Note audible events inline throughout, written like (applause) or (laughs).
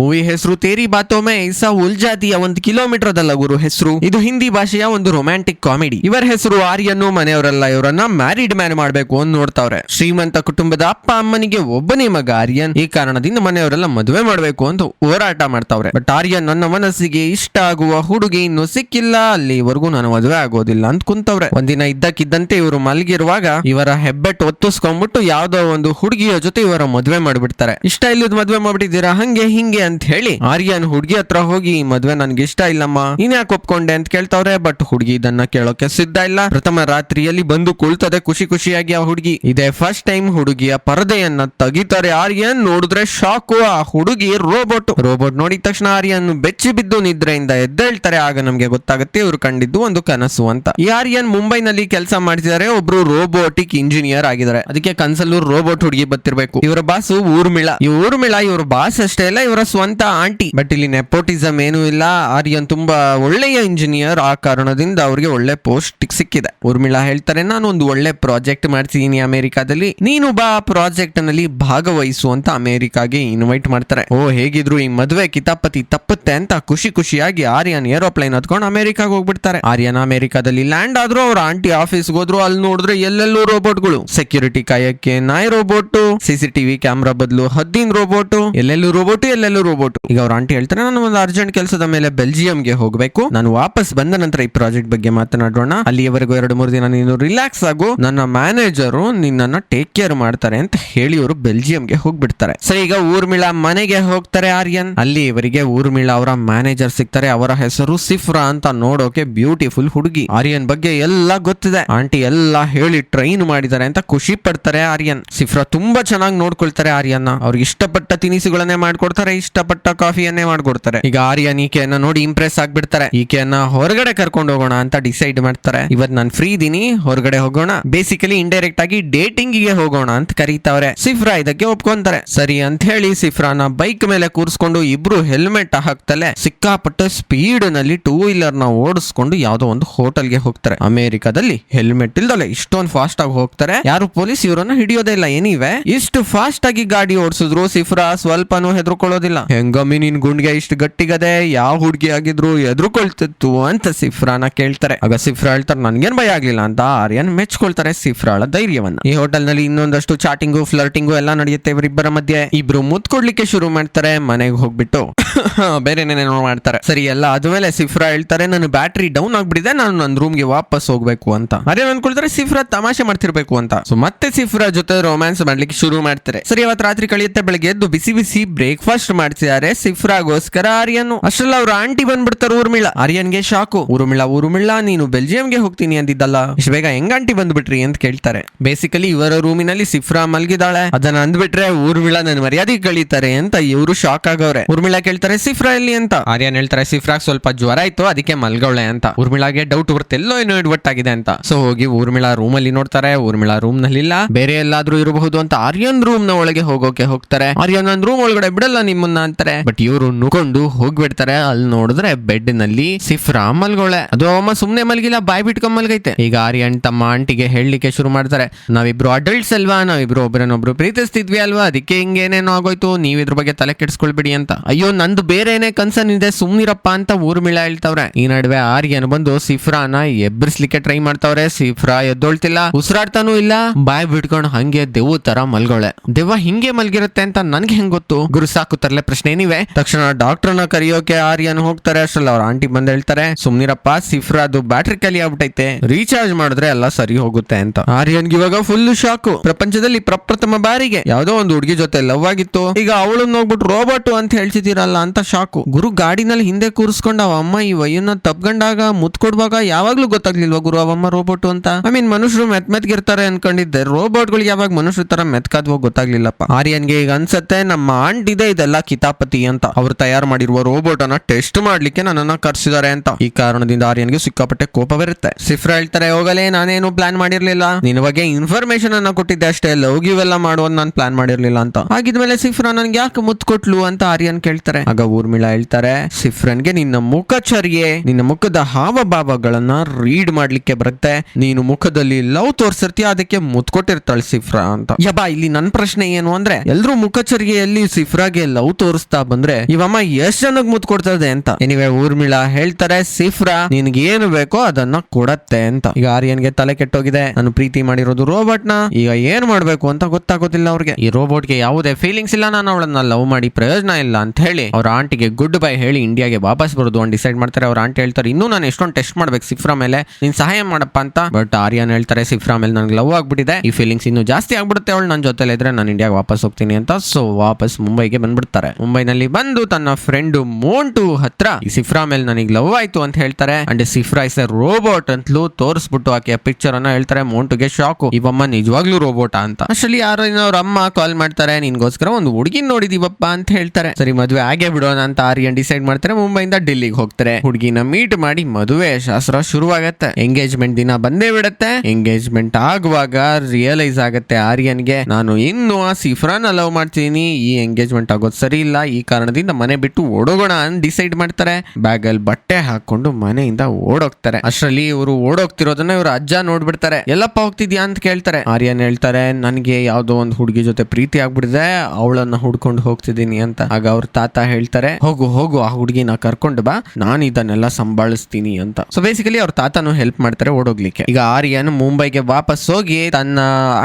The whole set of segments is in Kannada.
ಮೂವಿ ಹೆಸರು ತೇರಿ ಬಾತೋಮೆ ಇಸಾ ಉಲ್ಜಾತಿಯ ಒಂದು ಕಿಲೋಮೀಟರ್ ಅದಲ್ಲ ಗುರು ಹೆಸರು. ಇದು ಹಿಂದಿ ಭಾಷೆಯ ಒಂದು ರೊಮ್ಯಾಂಟಿಕ್ ಕಾಮಿಡಿ ಇವರ ಹೆಸರು ಆರ್ಯನ್ ಮನೆಯವರೆಲ್ಲ, ಇವರನ್ನ ಮ್ಯಾರಿಡ್ ಮ್ಯಾನ್ ಮಾಡಬೇಕು ಅಂತ ನೋಡ್ತಾವ್ರೆ. ಶ್ರೀಮಂತ ಕುಟುಂಬದ ಅಪ್ಪ ಅಮ್ಮನಿಗೆ ಒಬ್ಬನೇ ಮಗ ಆರ್ಯನ್. ಈ ಕಾರಣದಿಂದ ಮನೆಯವರೆಲ್ಲ ಮದುವೆ ಮಾಡಬೇಕು ಅಂತ ಹೋರಾಟ ಮಾಡ್ತಾವ್ರೆ. ಬಟ್ ಆರ್ಯನ್ ನನ್ನ ಮನಸ್ಸಿಗೆ ಇಷ್ಟ ಆಗುವ ಹುಡುಗಿ ಇನ್ನು ಸಿಕ್ಕಿಲ್ಲ. ಅಲ್ಲಿವರೆಗೂ ನಾನು ಮದುವೆ ಆಗೋದಿಲ್ಲ ಅಂತ ಕುಂತವ್ರೆ. ಒಂದಿನ ಇದ್ದಕ್ಕಿದ್ದಂತೆ ಇವರು ಮಲಗಿರುವಾಗ ಇವರ ಹೆಬ್ಬೆಟ್ಟು ಒತ್ತಿಸ್ಕೊಂಡ್ಬಿಟ್ಟು ಯಾವ್ದೋ ಒಂದು ಹುಡುಗಿಯ ಜೊತೆ ಇವರ ಮದುವೆ ಮಾಡ್ಬಿಡ್ತಾರೆ. ಇಷ್ಟ ಇಲ್ಲದ ಮದುವೆ ಮಾಡ್ಬಿಟ್ಟಿದ್ದೀರಾ? ಹಂಗೆ ಹಿಂಗೆ ಅಂತ ಹೇಳಿ ಆರ್ಯನ್ ಹುಡುಗಿ ಹತ್ರ ಹೋಗಿ, ಮದ್ವೆ ನನ್ಗೆ ಇಷ್ಟ ಇಲ್ಲಮ್ಮ. ನೀನ್ ಯಾಕೆ ಒಪ್ಕೊಂಡೆ? ಅಂತ ಕೇಳ್ತಾವ್ರೆ. ಬಟ್ ಹುಡುಗಿ ಇದನ್ನ ಕೇಳೋಕೆ ಸಿದ್ಧ ಇಲ್ಲ. ಪ್ರಥಮ ರಾತ್ರಿಯಲ್ಲಿ ಬಂದು ಕುಳ್ತದೆ ಖುಷಿ ಖುಷಿಯಾಗಿ ಆ ಹುಡುಗಿ. ಇದೇ ಫಸ್ಟ್ ಟೈಮ್ ಹುಡುಗಿಯ ಪರದೆಯನ್ನ ತೆಗಿತಾರೆ ಆರ್ಯನ್. ನೋಡಿದ್ರೆ ಶಾಕು ಆ ಹುಡುಗಿ ರೋಬೋಟ್ ರೋಬೋಟ್ ನೋಡಿದ ತಕ್ಷಣ ಆರ್ಯನ್ ಬೆಚ್ಚಿ ಬಿದ್ದು ನಿದ್ರೆಯಿಂದ ಎದ್ದೇಳ್ತಾರೆ. ಆಗ ನಮ್ಗೆ ಗೊತ್ತಾಗುತ್ತೆ ಇವ್ರು ಕಂಡಿದ್ದು ಒಂದು ಕನಸು ಅಂತ. ಈ ಆರ್ಯನ್ ಮುಂಬೈನಲ್ಲಿ ಕೆಲಸ ಮಾಡ್ತಿದ್ದಾರೆ. ಒಬ್ರು ರೋಬೋಟಿಕ್ ಇಂಜಿನಿಯರ್ ಆಗಿದ್ದಾರೆ. ಅದಕ್ಕೆ ಕನ್ಸಲ್ಲೂ ರೋಬೋಟ್ ಹುಡುಗಿ ಬತ್ತಿರ್ಬೇಕು ಇವರ ಬಾಸು ಊರ್ಮಿಳ. ಈ ಊರ್ಮಿಳ ಇವ್ರ ಬಾಸ್ ಅಷ್ಟೇ ಅಲ್ಲ, ಇವರ ಸ್ವಂತ ಆಂಟಿ. ಬಟ್ ಇಲ್ಲಿ ನೆಪೋಟಿಸಮ್ ಏನೂ ಇಲ್ಲ. ಆರ್ಯನ್ ತುಂಬಾ ಒಳ್ಳೆಯ ಇಂಜಿನಿಯರ್ ಆ ಕಾರಣದಿಂದ ಅವ್ರಿಗೆ ಒಳ್ಳೆ ಪೋಸ್ಟ್ ಸಿಕ್ಕಿದೆ. ಊರ್ಮಿಳಾ ಹೇಳ್ತಾರೆ, ನಾನು ಒಂದು ಒಳ್ಳೆ ಪ್ರಾಜೆಕ್ಟ್ ಮಾಡ್ತಿದ್ದೀನಿ ಅಮೆರಿಕಾದಲ್ಲಿ. ನೀನು ಬಾ ಪ್ರಾಜೆಕ್ಟ್ನಲ್ಲಿ ಭಾಗವಹಿಸು ಅಂತ ಅಮೆರಿಕಾಗೆ ಇನ್ವೈಟ್ ಮಾಡ್ತಾರೆ. ಓ, ಹೇಗಿದ್ರು ಈ ಮದುವೆ ಕಿತಾಪತಿ ತಪ್ಪುತ್ತೆ ಅಂತ ಖುಷಿ ಖುಷಿಯಾಗಿ ಆರ್ಯನ್ ಏರೋಪ್ಲೇನ್ ಹತ್ಕೊಂಡು ಅಮೆರಿಕಾಗೆ ಹೋಗ್ಬಿಡ್ತಾರೆ. ಆರ್ಯನ್ ಅಮೆರಿಕಾದಲ್ಲಿ ಲ್ಯಾಂಡ್ ಆದ್ರೂ ಅವ್ರ ಆಂಟಿ ಆಫೀಸ್ ಹೋದ್ರು ಅಲ್ಲಿ ನೋಡಿದ್ರೆ ಎಲ್ಲೆಲ್ಲೂ ರೋಬೋಟ್ಗಳು ಸೆಕ್ಯೂರಿಟಿ ಕಾಯಕ್ಕೆ ನಾಯಿ ರೋಬೋಟ್ ಸಿಸಿಟಿವಿ ಕ್ಯಾಮ್ರಾ ಬದಲು ಹದ್ದಿನ ರೋಬೋಟ್ ಎಲ್ಲೆಲ್ಲೂ ರೋಬೋಟ್ ಎಲ್ಲೆಲ್ಲೂ ರೋಬೋಟ್ ಈಗ ಅವ್ರ ಆಂಟಿ ಹೇಳ್ತಾರೆ ನಾನು ಒಂದು ಅರ್ಜೆಂಟ್ ಕೆಲಸದ ಮೇಲೆ ಬೆಲ್ಜಿಯಂಗೆ ಹೋಗ್ಬೇಕು. ನಾನು ವಾಪಸ್ ಬಂದ ನಂತರ ಈ ಪ್ರಾಜೆಕ್ಟ್ ಬಗ್ಗೆ ಮಾತನಾಡೋಣ. ಅಲ್ಲಿಯವರೆಗೂ ಎರಡು ಮೂರು ದಿನ ನೀನು ರಿಲ್ಯಾಕ್ಸ್ ಆಗು. ನನ್ನ ಮ್ಯಾನೇಜರು ನಿನ್ನನ್ನ ಟೇಕ್ ಕೇರ್ ಮಾಡ್ತಾರೆ ಅಂತ ಹೇಳಿ ಅವರು ಬೆಲ್ಜಿಯಂಗೆ ಹೋಗ್ಬಿಡ್ತಾರೆ. ಸರಿ, ಈಗ ಊರ್ಮಿಳಾ ಮನೆಗೆ ಹೋಗ್ತಾರೆ ಆರ್ಯನ್. ಅಲ್ಲಿ ಇವರಿಗೆ ಊರ್ಮಿಳಾ ಅವರ ಮ್ಯಾನೇಜರ್ ಸಿಗ್ತಾರೆ. ಅವರ ಹೆಸರು ಸಿಫ್ರಾ ಅಂತ ನೋಡೋಕೆ ಬ್ಯೂಟಿಫುಲ್ ಹುಡುಗಿ. ಆರ್ಯನ್ ಬಗ್ಗೆ ಎಲ್ಲ ಗೊತ್ತಿದೆ. ಆಂಟಿ ಎಲ್ಲ ಹೇಳಿ ಟ್ರೈನ್ ಮಾಡಿದ್ದಾರೆ ಅಂತ ಖುಷಿ ಪಡ್ತಾರೆ ಆರ್ಯನ್. ಸಿಫ್ರಾ ತುಂಬಾ ಚೆನ್ನಾಗಿ ನೋಡ್ಕೊಳ್ತಾರೆ ಆರ್ಯನ್ನ. ಅವ್ರಿಗೆ ಇಷ್ಟಪಟ್ಟ ತಿನಿಸುಗಳನ್ನೇ ಮಾಡ್ಕೊಡ್ತಾರೆ ಇಷ್ಟಪಟ್ಟ ಕಾಫಿಯನ್ನೇ ಮಾಡ್ಕೊಡ್ತಾರೆ. ಈಗ ಆರ್ಯನ್ ಈಕೆಯನ್ನ ನೋಡಿ ಇಂಪ್ರೆಸ್ ಆಗ್ಬಿಡ್ತಾರೆ. ಈಕೆಯನ್ನ ಹೊರಗಡೆ ಕರ್ಕೊಂಡು ಹೋಗೋಣ ಅಂತ ಡಿಸೈಡ್ ಮಾಡ್ತಾರೆ. ಇವತ್ ನಾನು ಫ್ರೀ ಇದೀನಿ, ಹೊರಗಡೆ ಹೋಗೋಣ. ಬೇಸಿಕಲಿ ಇಂಡೈರೆಕ್ಟ್ ಆಗಿ ಡೇಟಿಂಗ್ಗೆ ಹೋಗೋಣ ಅಂತ ಕರೀತಾವ್ರೆ. ಸಿಫ್ರಾ ಇದಕ್ಕೆ ಒಪ್ಕೊಂತಾರೆ. ಸರಿ ಅಂತ ಹೇಳಿ ಸಿಫ್ರಾನ ಬೈಕ್ ಮೇಲೆ ಕೂರಿಸ್ಕೊಂಡು ಇಬ್ರು ಹೆಲ್ಮೆಟ್ ಹಾಕ್ತಲೆ ಸಿಕ್ಕಾಪಟ್ಟೆ ಸ್ಪೀಡ್ನಲ್ಲಿ ಟೂ ವೀಲರ್ನ ಓಡಿಸ್ಕೊಂಡು ಯಾವ್ದೋ ಒಂದು ಹೋಟೆಲ್ಗೆ ಹೋಗ್ತಾರೆ. ಅಮೆರಿಕಾದಲ್ಲಿ ಹೆಲ್ಮೆಟ್ ಇಲ್ದಲೆ ಇಷ್ಟೊಂದು ಫಾಸ್ಟ್ ಆಗಿ ಹೋಗ್ತಾರೆ. ಯಾರು ಪೊಲೀಸ್ ಇವರನ್ನ ಹಿಡಿಯೋದೇ ಇಲ್ಲ. ಏನಿವೆ ಇಷ್ಟು ಫಾಸ್ಟ್ ಆಗಿ ಗಾಡಿ ಓಡಿಸಿದ್ರು ಸಿಫ್ರಾ, ಸ್ವಲ್ಪನೂ ಹೆದರ್ಕೊಳ್ಳೋದಿಲ್ಲ. ಹೆಂಗಮ್ಮಿ ನಿನ್ ಗುಂಡ್ಗೆ ಇಷ್ಟು ಗಟ್ಟಿಗದೆ ಯಾವ ಹುಡುಗಿ ಆಗಿದ್ರು ಎದುರುಕೊಳ್ತಿತ್ತು ಅಂತ ಸಿಫ್ರಾನ ಕೇಳ್ತಾರೆ. ಆಗ ಸಿಫ್ರಾ ಹೇಳ್ತಾರೆ, ನನ್ಗೇನ್ ಭಯ ಆಗ್ಲಿಲ್ಲ ಅಂತ ಆರ್ಯನ್ ಮೆಚ್ಕೊಳ್ತಾರೆ ಸಿಫ್ರಾಳ ಧೈರ್ಯವನ್ನ. ಈ ಹೋಟೆಲ್ನಲ್ಲಿ ಇನ್ನೊಂದಷ್ಟು ಚಾಟಿಂಗು, ಫ್ಲರ್ಟಿಂಗು ಎಲ್ಲ ನಡೆಯುತ್ತೆ ಇವರಿಬ್ಬರ ಮಧ್ಯೆ. ಇಬ್ರು ಮುತ್ಕೊಡ್ಲಿಕ್ಕೆ ಶುರು ಮಾಡ್ತಾರೆ, ಮನೆಗೆ ಹೋಗ್ಬಿಟ್ಟು. (laughs) ಬೇರೆ ಏನೇನೋ ಮಾಡ್ತಾರೆ. ಸರಿ, ಎಲ್ಲ ಅದ್ಮೇಲೆ ಸಿಫ್ರಾ ಹೇಳ್ತಾರೆ ನನ್ನ ಬ್ಯಾಟ್ರಿ ಡೌನ್ ಆಗ್ಬಿಟ್ಟಿದೆ, ನಾನು ನನ್ನ ರೂಮ್ಗೆ ವಾಪಸ್ ಹೋಗ್ಬೇಕು ಅಂತ. ಅದೇ ಅನ್ಕೊಳ್ತಾರೆ, ಸಿಫ್ರಾ ತಮಾಷೆ ಮಾಡ್ತಿರ್ಬೇಕು ಅಂತ. ಸೊ ಮತ್ತೆ ಸಿಫ್ರಾ ಜೊತೆ ರೊಮ್ಯಾನ್ಸ್ ಮಾಡ್ಲಿಕ್ಕೆ ಶುರು ಮಾಡ್ತಾರೆ. ಸರಿ ಅವತ್ತು ರಾತ್ರಿ ಕಳೆಯುತ್ತೆ, ಬೆಳಗ್ಗೆ ಎದ್ದು ಬಿಸಿ ಬಿಸಿ ಬ್ರೇಕ್ಫಾಸ್ಟ್ ಮಾಡ್ತಿದ್ದಾರೆ. ಸಿಫ್ರಾಗೋಸ್ಕರ ಆರ್ಯನ್ ಅಷ್ಟ್ರಲ್ಲ ಅವ್ರ ಆಂಟಿ ಬಂದ್ಬಿಡ್ತಾರೆ ಊರ್ಮಿಳ. ಆರ್ಯನ್ಗೆ ಶಾಕು. ಊರ್ಮಿಳ, ಊರ್ಮಿಳಾ, ನೀನು ಬೆಲ್ಜಿಯಂಗೆ ಹೋಗ್ತೀನಿ ಅಂದಿದ್ದಲ್ಲ. ಇಷ್ಟು ಬೇಗ ಹೆಂಗ್ ಆಂಟಿ ಬಂದ್ಬಿಟ್ರಿ ಅಂತ ಕೇಳ್ತಾರೆ. ಬೇಸಿಕಲಿ ಇವರ ರೂಮಿನಲ್ಲಿ ಸಿಫ್ರಾ ಮಲ್ಗಿದಾಳೆ ಅದನ್ನ ಅಂದ್ಬಿಟ್ರೆ ಊರ್ಮಿಳ ನನ್ನ ಮರ್ಯಾದೆ ಕಳೀತಾರೆ ಅಂತ ಇವರು ಶಾಕ್ ಆಗವ್ರೆ. ಊರ್ಮಿಳ ಕೇಳ್ತಾರೆ, ಸಿಫ್ರಾ ಎಲ್ಲಿ ಅಂತ? ಆರ್ಯನ್ ಹೇಳ್ತಾರೆ, ಸಿಫ್ರಾಗ್ ಸ್ವಲ್ಪ ಜ್ವರ ಆಯ್ತು ಅದಕ್ಕೆ ಮಲ್ಗವಳೆ ಅಂತ. ಊರ್ಮಿಳಾಗೆ ಡೌಟ್ ಬರುತ್ತೆ, ಎಲ್ಲೋ ಏನೋ ಎಡ್ವಟ್ಟಾಗಿದೆ ಅಂತ. ಸೊ ಹೋಗಿ ಊರ್ಮಿಳ ರೂಮ್ ಅಲ್ಲಿ ನೋಡ್ತಾರೆ, ಊರ್ಮಿಳ ರೂಮ್ನಲ್ಲಿ ಇಲ್ಲ ಬೇರೆ ಎಲ್ಲಾದ್ರೂ ಇರಬಹುದು ಅಂತ ಆರ್ಯನ್ ರೂಮ್ನ ಒಳಗೆ ಹೋಗೋಕೆ ಹೋಗ್ತಾರೆ. ಆರ್ಯನ್ ರೂಮ್ ಒಳಗಡೆ ಬಿಡಲ್ಲ ನಿಮ್ಮನ್ನ. ಅಂತಾರೆ ಬಟ್ ಇವರು ನುಕೊಂಡು ಹೋಗ್ಬಿಡ್ತಾರೆ. ಅಲ್ಲಿ ನೋಡಿದ್ರೆ ಬೆಡ್ನಲ್ಲಿ ಸಿಫ್ರಾ ಮಲ್ಗೋಳೆ. ಅದು ಅಮ್ಮ ಸುಮ್ನೆ ಮಲ್ಗಿಲ್ಲ, ಬಾಯ್ ಬಿಟ್ಕೊಂಡ್ ಮಲ್ಗೈತೆ. ಈಗ ಆರ್ಯನ್ ತಮ್ಮ ಆಂಟಿಗೆ ಹೇಳಲಿಕ್ಕೆ ಶುರು ಮಾಡ್ತಾರೆ. ನಾವಿಬ್ರು ಅಡಲ್ಟ್ಸ್ ಅಲ್ವಾ? ನಾವಿಬ್ರು ಒಬ್ರನ್ನೊಬ್ರು ಪ್ರೀತಿಸ್ತಿದ್ವಿ ಅಲ್ವಾ? ಅದಕ್ಕೆ ಹಿಂಗೇನೇನೋ ಆಗೋಯ್ತು? ನೀವ್ ಇದ್ರ ಬಗ್ಗೆ ತಲೆ ಕೆಡಿಸ್ಕೊಳ್ಬಿಡಿ ಅಂತ. ಅಯ್ಯೋ, ನಂದು ಬೇರೆನೆ ಕನ್ಸರ್ನ್ ಇದೆ. ಸುಮ್ನಿರಪ್ಪ ಅಂತ ಊರ್ಮಿಳ ಹೇಳ್ತವ್ರೆ. ಈ ನಡುವೆ ಆರ್ಯನ್ ಬಂದು ಸಿಫ್ರಾನ ಎಬ್ಬರಿಸ್ಲಿಕ್ಕೆ ಟ್ರೈ ಮಾಡ್ತಾವ್ರೆ. ಸಿಫ್ರಾ ಎದ್ದೊಳ್ತಿಲ್ಲ. ಉಸಿರಾಡ್ತಾನೂ ಇಲ್ಲ. ಬಾಯ್ ಬಿಟ್ಕೊಂಡು ಹಂಗೆ ದೆವ್ವ ತರ ಮಲ್ಗೋಳೆ. ದೆವ್ವ ಹಿಂಗೆ ಮಲ್ಗಿರುತ್ತೆ ಅಂತ ನನ್ಗೆ ಹೆಂಗ್ ಗೊತ್ತು? ಗುರು ಸಾಕು ತರಲೆ ಪ್ರಶ್ನೆ ಏನಿವೆ? ತಕ್ಷಣ ಡಾಕ್ಟರ್ನ ಕರೆಯೋಕೆ ಆರ್ಯನ್ ಹೋಗ್ತಾರೆ, ಅಷ್ಟ್ರಲ್ಲಿ ಅವ್ರ ಆಂಟಿ ಬಂದ್ ಹೇಳ್ತಾರೆ, ಸುಮ್ನಿರಪ್ಪ ಸಿಫ್ರಾದು ಬ್ಯಾಟ್ರಿ ಖಾಲಿ ಆಗ್ಬಿಟ್ಟೈತೆ ರೀಚಾರ್ಜ್ ಮಾಡಿದ್ರೆ ಎಲ್ಲ ಸರಿ ಹೋಗುತ್ತೆ ಅಂತ. ಆರ್ಯನ್ಗೆ ಇವಾಗ ಫುಲ್ ಶಾಕು ಪ್ರಪಂಚದಲ್ಲಿ ಪ್ರಪ್ರಥಮ ಬಾರಿಗೆ ಯಾವ್ದೋ ಒಂದು ಹುಡುಗಿ ಜೊತೆ ಲವ್ ಆಗಿತ್ತು. ಈಗ ಅವಳನ್ನ ಹೋಗ್ಬಿಟ್ಟು ರೋಬೋಟ್ ಅಂತ ಹೇಳ್ತಿದ್ದೀರಲ್ಲ ಅಂತ ಶಾಕು ಗುರು ಗಾಡಿನಲ್ಲಿ ಹಿಂದೆ ಕೂರಿಸ್ಕೊಂಡ್ ಅವ ಅಮ್ಮ ಈ ವಯ್ಯನ್ನ ತಪ್ಕೊಂಡಾಗ ಮುತ್ ಕೊಡುವಾಗ ಯಾವಾಗ್ಲೂ ಗೊತ್ತಾಗ್ಲಿಲ್ವ ಗುರು ಅವಮ್ಮ ರೋಬೋಟ್ ಅಂತ? ಐ ಮೀನ್ ಮನುಷ್ಯರು ಮೆತ್ ಮೆತ್ಗಿರ್ತಾರೆ ಅನ್ಕೊಂಡಿದ್ದೆ. ರೋಬೋಟ್ಗಳು ಯಾವಾಗ ಮನುಷ್ಯರ ತರ ಮೆತ್ಕಾದ್ವೋ ಗೊತ್ತಾಗ್ಲಿಲ್ಲಪ್ಪ. ಆರ್ಯನ್ಗೆ ಈಗ ಅನ್ಸತ್ತೆ, ನಮ್ಮ ಆಂಟ್ ಇದೆ ಇದೆಲ್ಲ ಕಿತಾಪತಿ ಅಂತ. ಅವರು ತಯಾರು ಮಾಡಿರುವ ರೋಬೋಟ್ ಅನ್ನ ಟೆಸ್ಟ್ ಮಾಡ್ಲಿಕ್ಕೆ ನನ್ನನ್ನ ಕರ್ಸಿದ್ದಾರೆ ಅಂತ. ಈ ಕಾರಣದಿಂದ ಆರ್ಯನ್ಗೆ ಸಿಕ್ಕಾಪಟ್ಟೆ ಕೋಪ ಬರುತ್ತೆ. ಸಿಫ್ರಾ ಹೇಳ್ತಾರೆ, ಹೋಗಲೇ, ನಾನೇನು ಪ್ಲಾನ್ ಮಾಡಿರ್ಲಿಲ್ಲ. ನಿನ್ನ ಬಗ್ಗೆ ಇನ್ಫಾರ್ಮೇಶನ್ ಅನ್ನ ಕೊಟ್ಟಿದ್ದೆ ಅಷ್ಟೇ, ಲವ್ ಇವೆಲ್ಲ ಮಾಡುವಂತ ನಾನು ಪ್ಲಾನ್ ಮಾಡಿರ್ಲಿಲ್ಲ ಅಂತ. ಹಾಗಿದ್ಮೇಲೆ ಸಿಫ್ರಾ ನನ್ಗೆ ಯಾಕೆ ಮುತ್ ಕೊಟ್ಲು ಅಂತ ಆರ್ಯನ್ ಕೇಳ್ತಾರೆ. ಆಗ ಊರ್ಮಿಳಾ ಹೇಳ್ತಾರೆ, ಸಿಫ್ರನ್ಗೆ ನಿನ್ನ ಮುಖಚರ್ಯೆ ನಿನ್ನ ಮುಖದ ಹಾವಭಾವಗಳನ್ನ ರೀಡ್ ಮಾಡ್ಲಿಕ್ಕೆ ಬರುತ್ತೆ. ನೀನು ಮುಖದಲ್ಲಿ ಲವ್ ತೋರ್ಸಿರ್ತೀಯ, ಅದಕ್ಕೆ ಮುತ್ ಕೊಟ್ಟಿರ್ತಾಳೆ ಸಿಫ್ರಾ ಅಂತ. ಯಬಾ, ಇಲ್ಲಿ ನನ್ ಪ್ರಶ್ನೆ ಏನು ಅಂದ್ರೆ ಎಲ್ಲರೂ ಮುಖಚರ್ಯೆಯಲ್ಲಿ ಸಿಫ್ರಾಗೆ ಲವ್ ತೋರಿಸ್ತಾ ಬಂದ್ರೆ, ಇವಮ್ಮ ಎಷ್ಟ್ ಜನಕ್ ಮುತ್ ಕೊಡ್ತದೆ ಅಂತ? ಎನಿವೆ ಊರ್ಮಿಳಾ ಹೇಳ್ತಾರೆ, ಸಿಫ್ರಾ, ನಿನ್ಗೆ ಏನು ಬೇಕೋ ಅದನ್ನ ಕೊಡತ್ತೆ ಅಂತ. ಈಗ ಆರ್ಯನ್ಗೆ ತಲೆ ಕೆಟ್ಟೋಗಿದೆ. ನಾನು ಪ್ರೀತಿ ಮಾಡಿರೋದು ರೋಬೋಟ್ನ ಈಗ ಏನ್ ಮಾಡ್ಬೇಕು ಅಂತ ಗೊತ್ತಾಗೋದಿಲ್ಲ ಅವ್ರಿಗೆ. ಈ ರೋಬೋಟ್ಗೆ ಯಾವುದೇ ಫೀಲಿಂಗ್ಸ್ ಇಲ್ಲ, ನಾನು ಅವಳನ್ನ ಲವ್ ಮಾಡಿ ಪ್ರಯೋಜನ ಇಲ್ಲ ಅಂತ ಹೇಳಿ, ಅವ್ರ ಆಂಟಿಗೆ ಗುಡ್ ಬೈ ಹೇಳಿ ಇಂಡಿಯಾಗೆ ವಾಪಸ್ ಬರೋದು ಅಂತ ಡಿಸೈಡ್ ಮಾಡ್ತಾರೆ. ಅವ್ರ ಆಂಟಿ ಹೇಳ್ತಾರೆ, ಇನ್ನೂ ನಾನು ಎಷ್ಟೊಂದು ಟೆಸ್ಟ್ ಮಾಡ್ಬೇಕು ಸಿಫ್ರಾ ಮೇಲೆ, ನೀನ್ ಸಹಾಯ ಮಾಡಪ್ಪ ಅಂತ. ಬಟ್ ಆರ್ಯನ್ ಹೇಳ್ತಾರೆ, ಸಿಫ್ರಾ ಮೇಲೆ ನನಗೆ ಲವ್ ಆಗ್ಬಿಟ್ಟಿದೆ, ಈ ಫೀಲಿಂಗ್ಸ್ ಇನ್ನು ಜಾಸ್ತಿ ಆಗ್ಬಿಡುತ್ತೆ ಅವಳು ನನ್ನ ಜೊತೆ ಇದ್ರೆ ನಾನು ಇಂಡಿಯಾಗೆ ವಾಪಸ್ ಹೋಗ್ತೀನಿ ಅಂತ. ಸೊ ವಾಪಸ್ ಮುಂಬೈಗೆ ಬಂದ್ಬಿಡ್ತಾರೆ. ಮುಂಬೈನಲ್ಲಿ ಬಂದು ತನ್ನ ಫ್ರೆಂಡ್ ಮೋಂಟು ಹತ್ರ ಈ ಸಿಫ್ರಾ ಮೇಲೆ ನನಗೆ ಲವ್ ಆಯ್ತು ಅಂತ ಹೇಳ್ತಾರೆ. ಅಂಡ್ ಸಿಫ್ರಾ ಇಸ್ ರೋಬೋಟ್ ಅಂತಲೂ ತೋರಿಸ್ಬಿಟ್ಟು ಆಕೆ ಪಿಕ್ಚರ್ ಅನ್ನ ಹೇಳ್ತಾರೆ. ಮೋಂಟುಗೆ ಶಾಕು ಇವಮ್ಮ ನಿಜವಾಗ್ಲೂ ರೋಬೋಟ ಅಂತ. ಅಷ್ಟರಲ್ಲಿ ಯಾರೋ ಅವ್ರ ಅಮ್ಮ ಕಾಲ್ ಮಾಡ್ತಾರೆ. ನಿನ್ಗೋಸ್ಕರ ಒಂದು ಹುಡುಗಿ ನೋಡಿದೀವಪ್ಪ ಅಂತ ಹೇಳ್ತಾರೆ. ಸರಿ, ಮದುವೆ ಆಗೇ ಬಿಡೋಣ ಅಂತ ಆರ್ಯನ್ ಡಿಸೈಡ್ ಮಾಡ್ತಾರೆ. ಮುಂಬೈಯಿಂದ ಡೆಲ್ಲಿಗೆ ಹೋಗ್ತಾರೆ. ಹುಡುಗಿನ ಮೀಟ್ ಮಾಡಿ ಮದುವೆ ಶಾಸ್ತ್ರ ಶುರುವಾಗತ್ತೆ. ಎಂಗೇಜ್ಮೆಂಟ್ ದಿನ ಬಂದೇ ಬಿಡತ್ತೆ. ಎಂಗೇಜ್ಮೆಂಟ್ ಆಗುವಾಗ ರಿಯಲೈಸ್ ಆಗತ್ತೆ ಆರ್ಯನ್ಗೆ. ನಾನು ಇನ್ನು ಆ ಸಿಫ್ರಾನ್ ಲವ್ ಮಾಡ್ತೀನಿ. ಈ ಎಂಗೇಜ್ಮೆಂಟ್ ಆಗೋದು ಸರಿ ಇಲ್ಲ, ಈ ಕಾರಣದಿಂದ ಮನೆ ಬಿಟ್ಟು ಓಡೋಗೋಣ ಅಂತ ಡಿಸೈಡ್ ಮಾಡ್ತಾರೆ. ಬ್ಯಾಗ್ ಅಲ್ಲಿ ಬಟ್ಟೆ ಹಾಕೊಂಡು ಮನೆಯಿಂದ ಓಡೋಗ್ತಾರೆ. ಅಷ್ಟರಲ್ಲಿ ಇವರು ಓಡೋಗ್ತಿರೋದನ್ನ ಇವರು ಅಜ್ಜ ನೋಡ್ಬಿಡ್ತಾರೆ. ಎಲ್ಲಪ್ಪ ಹೋಗ್ತಿದ್ಯಾ ಅಂತ ಕೇಳ್ತಾರೆ. ಆರ್ಯನ್ ಹೇಳ್ತಾರೆ, ನನಗೆ ಯಾವ್ದೋ ಒಂದು ಹುಡುಗಿ ಜೊತೆ ಪ್ರೀತಿ ಆಗ್ಬಿಡಿದೆ, ಅವಳನ್ನ ಹುಡ್ಕೊಂಡು ಹೋಗ್ತಿದ್ದೀನಿ ಅಂತ. ಆಗ ಅವ್ರ ತಾತ ಹೇಳ್ತಾರೆ, ಹೋಗು ಹೋಗು, ಆ ಹುಡುಗಿನ ಕರ್ಕೊಂಡು ಬಾ, ನಾನು ಇದನ್ನೆಲ್ಲ ಸಂಭಾಳಿಸ್ತೀನಿ ಅಂತ. ಸೊ ಬೇಸಿಕಲಿ ಅವ್ರ ತಾತನು ಹೆಲ್ಪ್ ಮಾಡ್ತಾರೆ ಓಡೋಗ್ಲಿಕ್ಕೆ. ಈಗ ಆರ್ಯನ್ ಮುಂಬೈಗೆ ವಾಪಸ್ ಹೋಗಿ ತನ್ನ